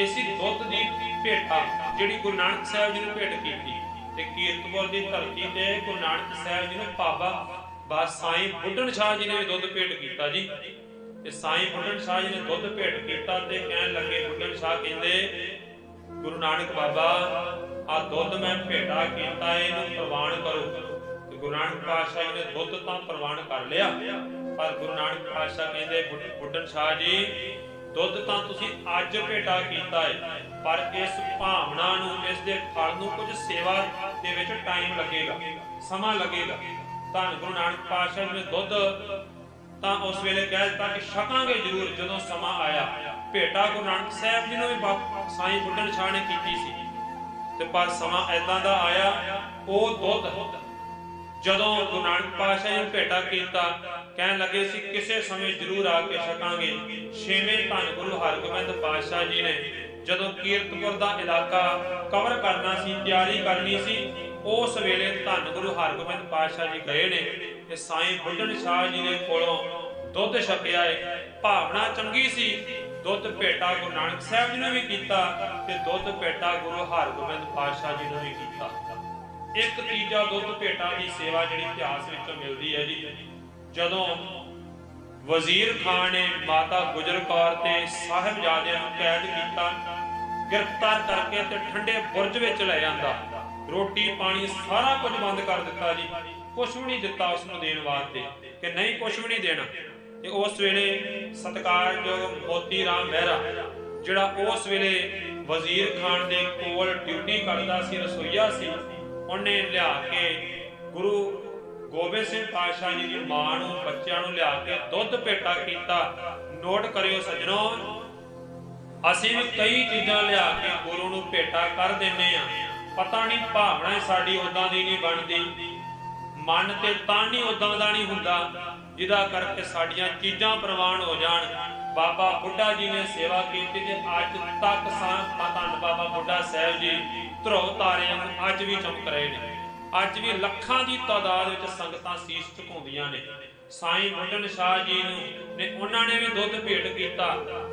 ਐਸੀ ਦੁੱਧ ਦੀ ਭੇਟਾ ਜਿਹੜੀ ਗੁਰੂ ਨਾਨਕ ਸਾਹਿਬ ਜੀ ਨੂੰ ਭੇਟ ਕੀਤੀ ਤੇ ਕੀਰਤਪੁਰ ਦੀ ਧਰਤੀ ਤੇ ਗੁਰੂ ਨਾਨਕ ਸਾਹਿਬ ਜੀ ਨੂੰ ਬਾਬਾ ਬਾ ਸਾਈਂ ਬੁੱਢਣ ਸ਼ਾਹ ਜੀ ਨੇ ਵੀ ਦੁੱਧ ਭੇਟ ਕੀਤਾ ਜੀ। ਤੇ ਸਾਈਂ ਬੁੱਢਣ ਸ਼ਾਹ ਜੀ ਨੇ ਦੁੱਧ ਭੇਟ ਕੀਤਾ ਤੇ ਕਹਿਣ ਲੱਗੇ ਬੁੱਢਣ ਸ਼ਾਹ ਕਹਿੰਦੇ, ਗੁਰੂ ਨਾਨਕ ਬਾਬਾ ਆ ਦੁੱਧ ਮੈਂ ਭੇਟਾ ਕੀਤਾ, ਇਹਨੂੰ ਪ੍ਰਵਾਨ ਕਰੋ। ਗੁਰੂ ਨਾਨਕ ਪਾਤਸ਼ਾਹ ਜੀ ਨੇ ਦੁੱਧ ਤਾਂ ਪ੍ਰਵਾਨ ਕਰ ਲਿਆ, ਪਰ ਗੁਰੂ ਨਾਨਕ ਪਾਤਸ਼ਾਹ ਕਹਿੰਦੇ ਬੁੱਢਣ ਸ਼ਾਹ ਜੀ, ਦੁੱਧ ਤਾਂ ਤੁਸੀਂ ਅੱਜ ਭੇਟਾ ਕੀਤਾ ਹੈ ਪਰ ਇਸ ਭਾਵਨਾ ਨੂੰ, ਇਸ ਦੇ ਫਲ ਨੂੰ ਕੁਝ ਸੇਵਾ ਦੇ ਵਿੱਚ ਟਾਈਮ ਲੱਗੇਗਾ, ਸਮਾਂ ਲੱਗੇਗਾ। ਤਾਂ ਗੁਰੂ ਨਾਨਕ ਪਾਤਸ਼ਾਹ ਨੇ ਦੁੱਧ ਤਾਂ ਉਸ ਵੇਲੇ ਕਹਿ ਦਿੱਤਾ ਕਿ ਛਕਾਂਗੇ ਜ਼ਰੂਰ ਜਦੋਂ ਸਮਾਂ ਆਇਆ। ਭੇਟਾ ਗੁਰੂ ਨਾਨਕ ਸਾਹਿਬ ਜੀ ਨੂੰ ਵੀ ਬਾਪ- ਸਾਈਂ ਬੁੱਢਣ ਸ਼ਾਹ ਨੇ ਕੀਤੀ ਸੀ। ਤੇ ਪਰ ਸਮਾਂ ਐਦਾਂ ਦਾ ਆਇਆ, ਉਹ ਦੁੱਧ ਜਦੋਂ ਗੁਰੂ ਨਾਨਕ ਪਾਤਸ਼ਾਹ ਜੀ ਨੇ ਭੇਟਾ ਕੀਤਾ, ਕਹਿਣ ਲੱਗੇ ਸੀ, ਕਿਸੇ ਸਮੇਂ ਜ਼ਰੂਰ ਆ ਕੇ ਛਕਾਂਗੇ। ਛੇਵੇਂ ਧੰਨ ਗੁਰੂ ਹਰਗੋਬਿੰਦ ਪਾਤਸ਼ਾਹ ਜੀ ਨੇ ਜਦੋਂ ਕੀਰਤਪੁਰ ਦਾ ਇਲਾਕਾ ਕਵਰ ਕਰਨਾ ਸੀ, ਤਿਆਰੀ ਕਰਨੀ ਸੀ, ਉਸ ਵੇਲੇ ਧੰਨ ਗੁਰੂ ਹਰਗੋਬਿੰਦ ਪਾਤਸ਼ਾਹ ਜੀ ਗਏ ਨੇ ਤੇ ਸਾਈਂ ਬੁੱਢਣ ਸ਼ਾਹ ਜੀ ਦੇ ਕੋਲੋਂ ਦੁੱਧ ਛਕਿਆ ਏ। ਭਾਵਨਾ ਚੰਗੀ ਸੀ। ਦੁੱਧ ਭੇਟਾ ਗੁਰੂ ਨਾਨਕ ਸਾਹਿਬ ਜੀ ਨੇ ਵੀ ਕੀਤਾ ਤੇ ਦੁੱਧ ਭੇਟਾ ਗੁਰੂ ਹਰਗੋਬਿੰਦ ਪਾਤਸ਼ਾਹ ਜੀ ਨੇ ਵੀ ਕੀਤਾ। ਇੱਕ ਤੀਜਾ ਦੁੱਧ ਭੇਟਾਂ ਦੀ ਸੇਵਾ ਜਿਹੜੀ ਇਤਿਹਾਸ ਵਿੱਚੋਂ ਮਿਲਦੀ ਹੈ ਜੀ। ਜਦੋਂ ਵਜ਼ੀਰ ਖਾਨ ਨੇ ਮਾਤਾ ਗੁਜਰ ਕੌਰ ਤੇ ਸਾਹਿਬਜ਼ਾਦਿਆਂ ਨੂੰ ਕੈਦ ਕੀਤਾ, ਗ੍ਰਿਫਤਾਰ ਕਰਕੇ ਤੇ ਠੰਡੇ ਬੁਰਜ ਵਿੱਚ ਲੈ ਜਾਂਦਾ, ਰੋਟੀ ਪਾਣੀ ਸਾਰਾ ਕੁਝ ਬੰਦ ਕਰ ਦਿੱਤਾ ਜੀ। ਕੁਝ ਵੀ ਨਹੀਂ ਦਿੱਤਾ ਉਸ ਨੂੰ ਦੇਣ ਵਾਸਤੇ, ਕਿ ਨਹੀਂ ਕੁਝ ਵੀ ਨਹੀਂ ਦੇਣਾ। ਤੇ ਉਸ ਵੇਲੇ ਸਤਕਾਰਯੋਗ ਮੋਤੀ ਰਾਮ ਮਹਿਰਾ, ਜਿਹੜਾ ਉਸ ਵੇਲੇ ਵਜ਼ੀਰ ਖਾਨ ਦੇ ਕੋਲ ਡਿਊਟੀ ਕਰਦਾ ਸੀ, ਰਸੋਈਆ ਸੀ ਉਹਨੇ ਲਿਆ ਕੇ ਗੁਰੂ ਗੋਬਿੰਦ ਸਿੰਘ ਪਾਤਸ਼ਾਹ ਜੀ ਦੀ ਮਾਂ ਨੂੰ, ਬੱਚਿਆਂ ਨੂੰ ਲਿਆ ਕੇ ਦੁੱਧ ਭੇਟਾ ਕੀਤਾ। ਨੋਟ ਕਰਿਓ ਸੱਜਣੋ, ਅਸੀਂ ਵੀ ਕਈ ਚੀਜ਼ਾਂ ਲਿਆ ਕੇ ਗੁਰੂ ਨੂੰ ਭੇਟਾ ਕਰ ਦਿੰਨੇ ਆ ਪਤਾ ਨਹੀਂ ਭਾਵਨਾ ਸਾਡੀ ਉਦਾਂ ਦੀ ਨਹੀਂ ਬਣਦੀ। ਮਨ ਤੇ ਤਾਂ ਹੀ ਉਦਾਂ ਦਾ ਨਹੀਂ ਹੁੰਦਾ, ਜਿਹਦਾ ਕਰਕੇ ਸਾਡੀਆਂ ਚੀਜ਼ਾਂ ਪ੍ਰਵਾਨ ਹੋ ਜਾਣ। ਬਾਬਾ ਬੁੱਢਾ ਜੀ ਨੇ ਸੇਵਾ ਕੀਤੀ ਤੇ ਅੱਜ ਤੱਕ ਧੰਨ ਬਾਬਾ ਬੁੱਢਾ ਸਾਹਿਬ ਜੀ ਧਰੋ ਤਾਰਿਆਂ ਨੂੰ ਅੱਜ ਵੀ ਚਮਕ ਰਹੇ ਨੇ। ਅੱਜ ਵੀ ਲੱਖਾਂ ਦੀ ਤਾਦਾਦ ਵਿੱਚ ਸੰਗਤਾਂ ਸੀਸ ਝੁਕਾਉਂਦੀਆਂ ਨੇ। ਸਾਈਂ ਬੁੱਢਣ ਸ਼ਾਹ ਜੀ ਨੂੰ ਨੇ ਉਹਨਾਂ ਨੇ ਵੀ ਦੁੱਧ ਭੇਟ ਕੀਤਾ।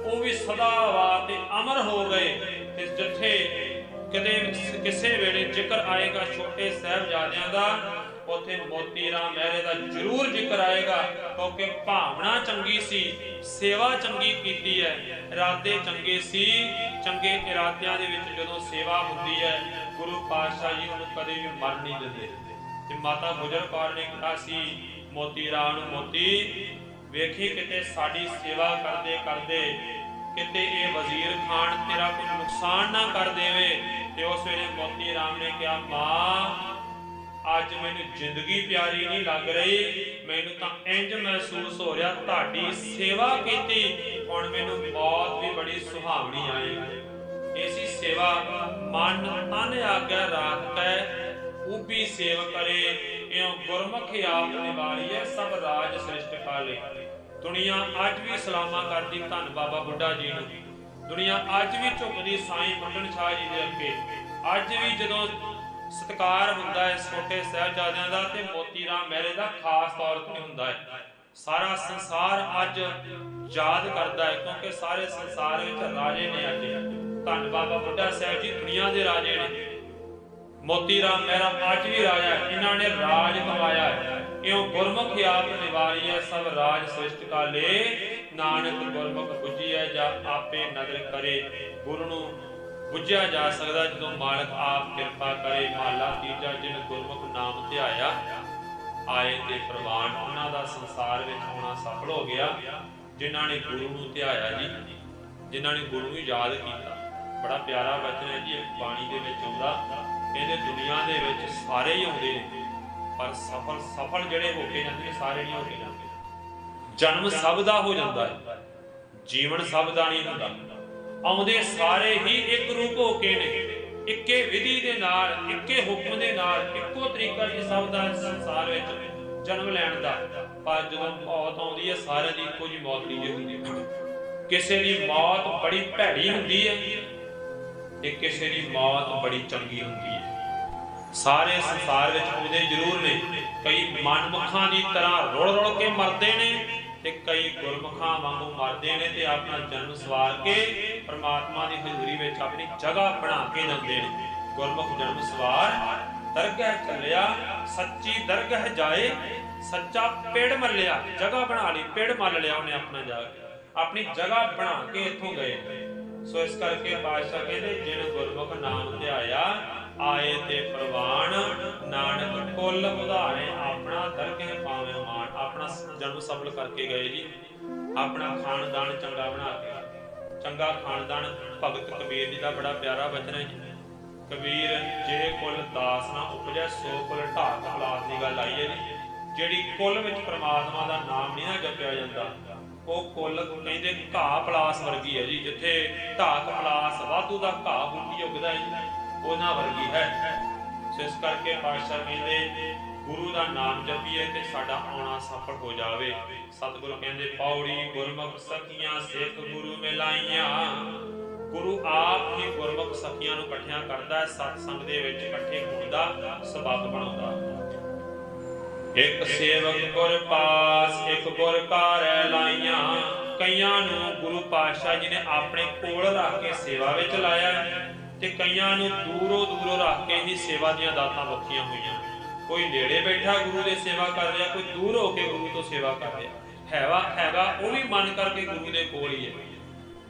ਉਹ ਵੀ ਸਦਾ ਵਾਤੇ ਅਮਰ ਹੋ ਗਏ ਤੇ ਜਿੱਥੇ ਕਦੇ ਕਿਸੇ ਵੇਲੇ ਜ਼ਿਕਰ ਆਏਗਾ ਛੋਟੇ ਸਾਹਿਬਜ਼ਾਦਿਆਂ ਦਾ ਉਥੇ ਮੋਤੀ ਰਾਮ ਮਹਿਰੇ ਦਾ ਜ਼ਰੂਰ ਜ਼ਿਕਰ ਆਏਗਾ ਕਿਉਂਕਿ ਭਾਵਨਾ ਚੰਗੀ ਸੀ, ਸੇਵਾ ਚੰਗੀ ਕੀਤੀ ਹੈ। ਇਰਾਦੇ ਚੰਗੇ ਸੀ, ਚੰਗੇ ਇਰਾਦਿਆਂ ਦੇ ਵਿੱਚ ਜਦੋਂ ਸੇਵਾ ਹੁੰਦੀ ਹੈ, ਗੁਰੂ ਪਾਤਸ਼ਾਹ ਜੀ ਉਹਨੂੰ ਕਦੇ ਵੀ ਮਰ ਨਹੀਂ ਦਿੰਦੇ। ਤੇ ਮਾਤਾ ਗੁਜਰ ਕੌਰ ਨੇ ਕਿਹਾ ਸੀ, ਮੋਤੀ ਰਾਮ ਨੂੰ, ਮੋਤੀ, ਵੇਖੀ ਕਿਤੇ ਸਾਡੀ ਸੇਵਾ ਕਰਦੇ ਕਰਦੇ ਕਿਤੇ ਇਹ ਵਜ਼ੀਰ ਖਾਨ ਤੇਰਾ ਕੋਈ ਨੁਕਸਾਨ ਨਾ ਕਰ ਦੇਵੇ, ਤੇ ਉਸ ਵੇਲੇ ਮੋਤੀ ਰਾਮ ਨੇ ਕਿਹਾ, ਮਾਂ ਅੱਜ ਮੈਨੂੰ ਜ਼ਿੰਦਗੀ ਪਿਆਰੀ ਨਹੀਂ ਲੱਗ ਰਹੀ। ਮੈਨੂੰ ਤਾਂ ਇੰਜ ਮਹਿਸੂਸ ਹੋ ਰਿਹਾ ਤੁਹਾਡੀ ਸੇਵਾ ਕੀਤੀ। ਹੁਣ ਮੈਨੂੰ ਮੌਤ ਵੀ ਬੜੀ ਸੁਹਾਵਣੀ ਆਈ। ਐਸੀ ਸੇਵਾ ਮਨ ਤਨ ਆਗਿਆ ਰਾਖੈ ਉਪੀ ਸੇਵ ਕਰੇ। ਇਉ ਗੁਰਮੁਖ ਆਪ ਨਿਵਾਰੀਐ ਸਭ ਰਾਜ ਸ੍ਰਿਸ਼ਟ ਕਾਲੇ। ਦੁਨੀਆ ਅੱਜ ਵੀ ਸਲਾਮਾ ਕਰਦੀ, ਧੰਨ ਬਾਬਾ ਬੁੱਢਾ ਜੀ ਨੂੰ। ਦੁਨੀਆ ਅੱਜ ਵੀ ਝੁਕਦੀ, ਸਾਈਂ ਮੰਡਨ ਸ਼ਾਹ ਜੀ ਦੇ ਅੱਗੇ। ਅੱਜ ਵੀ ਜਦੋਂ ਸਤਕਾਰ ਹੁੰਦਾ ਹੈ ਛੋਟੇ ਸਾਹਿਬਜ਼ਾਦਿਆਂ ਦਾ ਤੇ ਮੋਤੀ ਰਾਮ ਮਹਿਰੇ ਦਾ, ਖਾਸ ਤੌਰ ਤੇ ਹੁੰਦਾ ਹੈ ਸਾਰਾ ਸੰਸਾਰ ਅੱਜ ਯਾਦ ਕਰਦਾ ਹੈ, ਕਿਉਂਕਿ ਸਾਰੇ ਸੰਸਾਰ ਵਿੱਚ ਰਾਜੇ ਨੇ ਅੱਜ। ਧੰਨ ਬਾਬਾ ਬੁੱਢਾ ਸਾਹਿਬ ਜੀ, ਦੁਨੀਆ ਦੇ ਰਾਜੇ ਨੇ। ਮੋਤੀ ਰਾਮ ਮਹਿਰਾ ਅੱਜ ਵੀ ਰਾਜਾ ਇਹਨਾਂ ਨੇ ਰਾਜ ਕਮਾਇਆ ਹੈ। ਇਉਂ ਗੁਰਮੁਖ ਆਪ ਨਿਵਾਰੀਐ ਸਭ ਰਾਜ ਸ੍ਰਿਸ਼ਟ ਕਾਲੇ। ਨਾਨਕ ਗੁਰਮੁਖ 부ਜੀਐ ਜਾ ਆਪੇ ਨਦਰ ਕਰੇ। ਗੁਰੂ ਨੂੰ ਬੁੱਝਿਆ ਜਾ ਸਕਦਾ ਜਦੋਂ ਮਾਲਕ ਆਪ ਕਿਰਪਾ ਕਰੇ ਮਾਲਾ ਤੀਜਾ ਜਿਨ ਗੁਰਮੁਖ ਨਾਮ ਧਿਆਇਆ, ਆਏ ਤੇ ਪ੍ਰਵਾਨ ਉਹਨਾਂ ਦਾ ਸੰਸਾਰ ਵਿੱਚ ਹੋਣਾ ਸਫਲ ਹੋ ਗਿਆ, ਜਿਨ੍ਹਾਂ ਨੇ ਗੁਰੂ ਨੂੰ ਧਿਆਇਆ ਜੀ, ਜਿਨ੍ਹਾਂ ਨੇ ਗੁਰੂ ਨੂੰ ਯਾਦ ਕੀਤਾ। ਬੜਾ ਪਿਆਰਾ ਵਚਨ ਹੈ ਜੀ ਇਹ ਬਾਣੀ ਦੇ ਵਿੱਚ ਆਉਂਦਾ, ਕਹਿੰਦੇ ਦੁਨੀਆ ਦੇ ਵਿੱਚ ਸਾਰੇ ਹੀ ਆਉਂਦੇ ਨੇ, ਪਰ ਸਫਲ ਸਫਲ ਜਿਹੜੇ ਹੋ ਕੇ ਜਾਂਦੇ ਸਾਰੇ ਨਹੀਂ ਹੋ ਕੇ ਜਾਂਦੇ। ਜਨਮ ਸਭ ਦਾ ਹੋ ਜਾਂਦਾ ਹੈ, ਜੀਵਨ ਸਭ ਦਾ ਨਹੀਂ ਹੁੰਦਾ। ਆਉਂਦੇ ਸਾਰੇ ਹੀ ਇੱਕ ਰੂਪ ਹੋ ਕੇ ਨੇ। ਇੱਕੇ ਵਿਧੀ ਦੇ ਨਾਲ, ਇੱਕੇ ਹੁਕਮ ਦੇ ਨਾਲ, ਇੱਕੋ ਤਰੀਕਾ ਜੀ ਸਭ ਦਾ ਸੰਸਾਰ ਵਿੱਚ ਜਨਮ ਲੈਣ ਦਾ। ਪਰ ਜਦੋਂ ਮੌਤ ਆਉਂਦੀ ਹੈ, ਸਾਰਿਆਂ ਦੀ ਇੱਕੋ ਜੀ ਮੌਤ ਨਹੀਂ ਹੁੰਦੀ। ਕਿਸੇ ਦੀ ਮੌਤ ਬੜੀ ਭੈੜੀ ਹੁੰਦੀ ਹੈ ਤੇ ਕਿਸੇ ਦੀ ਮੌਤ ਬੜੀ ਚੰਗੀ ਹੁੰਦੀ ਹੈ। ਸਾਰੇ ਸੰਸਾਰ ਵਿੱਚ ਆਉਂਦੇ ਜ਼ਰੂਰ ਨੇ। ਕਈ ਮਨਮੁਖਾਂ ਦੀ ਤਰ੍ਹਾਂ ਰੁੜ ਰੁੜ ਕੇ ਮਰਦੇ ਨੇ। ਤੇ ਕਈ ਗੁਰਮੁਖਾਂ ਵਾਂਗੂ ਮਰਦੇ ਨੇ ਤੇ ਆਪਣਾ ਜਨਮ ਸਵਾਰ ਕੇ ਪ੍ਰਮਾਤਮਾ ਦੀ ਹਜ਼ੂਰੀ ਵਿੱਚ ਆਪਣੀ ਜਗ੍ਹਾ ਬਣਾ ਕੇ ਜਾਂਦੇ ਨੇ। ਗੁਰਮੁਖ ਜਨਮ ਸਵਾਰ, ਦਰਗਾਹ ਚੱਲਿਆ, ਸੱਚੀ ਦਰਗਹਿ ਜਾਏ, ਸੱਚਾ ਪੇੜ ਮੱਲਿਆ, ਜਗ੍ਹਾ ਬਣਾ ਲਈ, ਪੇੜ ਮੱਲ ਲਿਆ ਉਹਨੇ ਆਪਣਾ ਜਾ ਕੇ। ਆਪਣੀ ਜਗ੍ਹਾ ਬਣਾ ਕੇ ਇੱਥੋਂ ਗਏ। ਸੋ ਇਸ ਕਰਕੇ ਬਾਦਸ਼ਾਹ ਕਹਿੰਦੇ, ਜਿਨ ਗੁਰਮੁਖ ਨਾਮ ਧਿਆਇਆ ਆਏ ਤੇ ਪ੍ਰਵਾਨ, ਨਾਨਕ ਕੁੱਲ ਉਧਾਰੇ ਆਪਣਾ ਦਰਗਹਿ ਪਾਵੇਂ ਮਾਨ ਆਪਣਾ ਜਨਮ ਸਫਲ ਕਰਕੇ ਗਏ ਜੀ। ਆਪਣਾ ਖਾਨਦਾਨ ਚੰਗਾ ਬਣਾ ਕੇ। ਚੰਗਾ ਖਾਨਦਾਨ ਭਗਤ ਕਬੀਰ ਜੀ ਦਾ ਬੜਾ ਪਿਆਰਾ ਬਚਨ ਹੈ ਜੀ। ਕਬੀਰ, ਜੇ ਕੁੱਲ ਦਾਸ ਨਾ ਉਪਜੈ, ਸੋ ਕੁੱਲ ਢਾਕ ਪਲਾਸ ਦੀ ਗੱਲ ਆਈ ਹੈ ਜੀ। ਜਿਹੜੀ ਕੁੱਲ ਵਿੱਚ ਪ੍ਰਮਾਤਮਾ ਦਾ ਨਾਮ ਨਹੀਂ ਨਾ ਜਪਿਆ ਜਾਂਦਾ, ਉਹ ਕੁੱਲ ਕਹਿੰਦੇ ਘਾਹ ਪਲਾਸ ਵਰਗੀ ਹੈ ਜੀ, ਜਿੱਥੇ ਢਾਕ ਪਲਾਸ ਵਾਧੂ ਦਾ ਘਾਹ ਬੂਟੀ ਉੱਗਦਾ ਹੈ ਜੀ। ਉਹਨਾਂ ਵਰਗੀ ਹੈ। ਸੋ ਇਸ ਕਰਕੇ ਪਾਤਸ਼ਾਹ ਕਹਿੰਦੇ, ਗੁਰੂ ਦਾ ਨਾਮ ਜਪੀਏ ਤੇ ਸਾਡਾ ਆਉਣਾ ਸਫਲ ਹੋ ਜਾਵੇ। ਸਤਿਗੁਰੂ ਕਹਿੰਦੇ, ਪੌੜੀ ਗੁਰਮੁਖ ਸਖੀਆਂ ਸਿੱਖ ਗੁਰੂ ਮਿਲਾਈਆਂ। ਗੁਰੂ ਆਪ ਹੀ ਗੁਰਮੁਖ ਸਖੀਆਂ ਨੂੰ ਇਕੱਠਿਆਂ ਕਰਦਾ ਸਤ ਸੰਗ ਦੇ ਵਿੱਚ ਇਕੱਠੇ ਹੋਣ ਦਾ ਸਬਬ ਬਣਾਉਂਦਾ ਇੱਕ ਸੇਵਕ ਗੁਰ ਪਾਸ, ਇੱਕ ਗੁਰ ਕਾਰੈ ਲਾਈਆਂ। ਕਈਆਂ ਨੂੰ ਗੁਰੂ ਪਾਤਸ਼ਾਹ ਜੀ ਨੇ ਆਪਣੇ ਕੋਲ ਰੱਖ ਕੇ ਸੇਵਾ ਵਿੱਚ ਲਾਇਆ। ਹੈ ਤੇ ਕਈਆਂ ਨੂੰ ਦੂਰੋਂ ਦੂਰੋਂ ਰੱਖ ਕੇ ਹੀ ਸੇਵਾ ਦੀਆਂ ਦਾਤਾਂ ਬਖਸ਼ੀਆਂ ਹੋਈਆਂ। ਕੋਈ ਨੇੜੇ ਬੈਠਾ ਗੁਰੂ ਦੀ ਸੇਵਾ ਕਰ ਰਿਹਾ, ਕੋਈ ਦੂਰ ਹੋ ਕੇ ਗੁਰੂ ਤੋਂ ਸੇਵਾ ਕਰ ਰਿਹਾ। ਹੈਵਾ, ਹੈਗਾ, ਉਹ ਵੀ ਮਨ ਕਰਕੇ ਗੁਰੂ ਦੇ ਕੋਲ ਹੀ ਹੈ।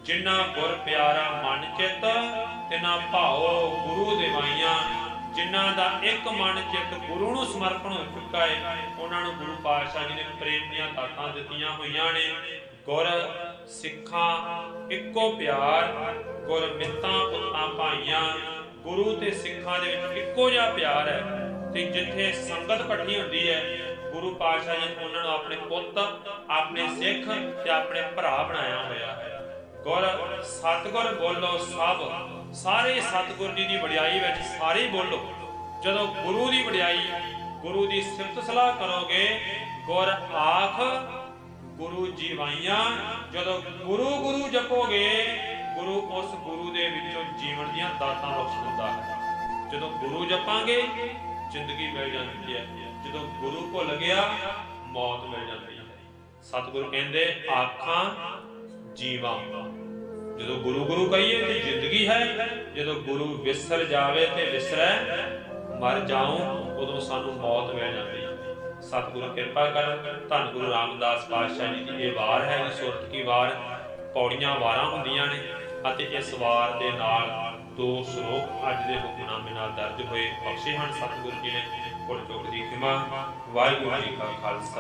ਜਿਨ੍ਹਾਂ ਗੁਰ ਪਿਆਰਾ ਮਨ ਚਿੱਤ, ਤਿਨਾ ਭਾਉ ਗੁਰੂ ਦੇਵਾਈਆਂ। ਜਿਨ੍ਹਾਂ ਦਾ ਇੱਕ ਮਨ ਚਿੱਤ ਗੁਰੂ ਨੂੰ ਸਮਰਪਣ ਹੋ ਚੁੱਕਾ ਹੈ, ਉਹਨਾਂ ਨੂੰ ਗੁਰੂ ਪਾਤਸ਼ਾਹ ਜੀ ਨੇ ਪ੍ਰੇਮ ਦੀਆਂ ਦਾਤਾਂ ਦਿੱਤੀਆਂ ਹੋਈਆਂ ਨੇ। ਗੁਰ ਸਿੱਖਾਂ, ਇੱਕੋ ਪਿਆਰ, ਗੁਰ ਪੁੱਤਾਂ ਭਾਈਆਂ। ਗੁਰੂ ਤੇ ਸਿੱਖਾਂ ਦੇ ਵਿੱਚ ਇੱਕੋ ਜਿਹਾ ਪਿਆਰ ਹੈ ਤੇ ਜਿੱਥੇ ਸੰਗਤ ਇਕੱਠੀ ਹੁੰਦੀ ਹੈ, ਗੁਰੂ ਪਾਤਸ਼ਾਹ ਜੀ ਨੇ ਉਹਨਾਂ ਨੂੰ ਆਪਣੇ ਪੁੱਤ, ਆਪਣੇ ਸਿੱਖ ਤੇ ਆਪਣੇ ਭਰਾ ਬਣਾਇਆ ਹੋਇਆ ਹੈ। ਗੁਰ, ਸਤਿਗੁਰ ਬੋਲੋ ਸਭ। ਸਾਰੇ ਸਤਿਗੁਰ ਜੀ ਦੀ ਵਡਿਆਈ ਵਿੱਚ ਸਾਰੇ ਬੋਲੋ। ਜਦੋਂ ਗੁਰੂ ਦੀ ਵਡਿਆਈ, ਗੁਰੂ ਦੀ ਸਿਫਤ ਸਲਾਹ ਕਰੋਗੇ, ਗੁਰ ਆਖ ਗੁਰੂ ਜੀਵਾਈਆਂ, ਜਦੋਂ ਗੁਰੂ ਗੁਰੂ ਜਪੋਗੇ, ਗੁਰੂ ਉਸ ਗੁਰੂ ਦੇ ਵਿੱਚੋਂ ਜੀਵਨ ਦੀਆਂ ਦਾਤਾਂ ਬਖਸ਼ ਦਿੰਦਾ ਹੈ। ਜਦੋਂ ਗੁਰੂ ਜਪਾਂਗੇ, ਜ਼ਿੰਦਗੀ ਮਿਲ ਜਾਂਦੀ ਹੈ। ਜਦੋਂ ਗੁਰੂ ਭੁੱਲ ਗਿਆ, ਮੌਤ ਮਿਲ ਜਾਂਦੀ ਹੈ। ਸਤਿਗੁਰੂ ਕਹਿੰਦੇ, ਆਖਾਂ, ਜੀਵਾਂ। ਜਦੋਂ ਗੁਰੂ ਗੁਰੂ ਕਹੀਏ ਤੇ ਜ਼ਿੰਦਗੀ ਹੈ, ਜਦੋਂ ਗੁਰੂ ਵਿਸਰ ਜਾਵੇ ਤੇ ਵਿਸਰੈ, ਮਰ ਜਾਉ, ਉਦੋਂ ਸਾਨੂੰ ਮੌਤ ਮਿਲ ਜਾਂਦੀ ਹੈ। ਸਤਿਗੁਰੂ ਕਿਰਪਾ ਕਰਨ, ਧੰਨ ਗੁਰੂ ਰਾਮਦਾਸ ਪਾਤਸ਼ਾਹ ਜੀ ਦੀ ਇਹ ਵਾਰ ਹੈ ਜੀ ਸੁਰਤ ਕੀ ਵਾਰ, ਪੌੜੀਆਂ ਵਾਰਾਂ ਹੁੰਦੀਆਂ ਨੇ ਅਤੇ ਇਸ ਵਾਰ ਦੇ ਨਾਲ ਦੋ ਸ਼ਲੋਕ ਅੱਜ ਦੇ ਹੁਕਮਨਾਮੇ ਨਾਲ ਦਰਜ ਹੋਏ ਬਖਸ਼ੇ ਹਨ ਸਤਿਗੁਰੂ ਜੀ ਨੇ। ਕੋਲ ਚੁੱਕ ਦੀ ਖਿਮਾ ਵਾਹਿਗੁਰੂ ਜੀ ਕਾ ਖਾਲਸਾ।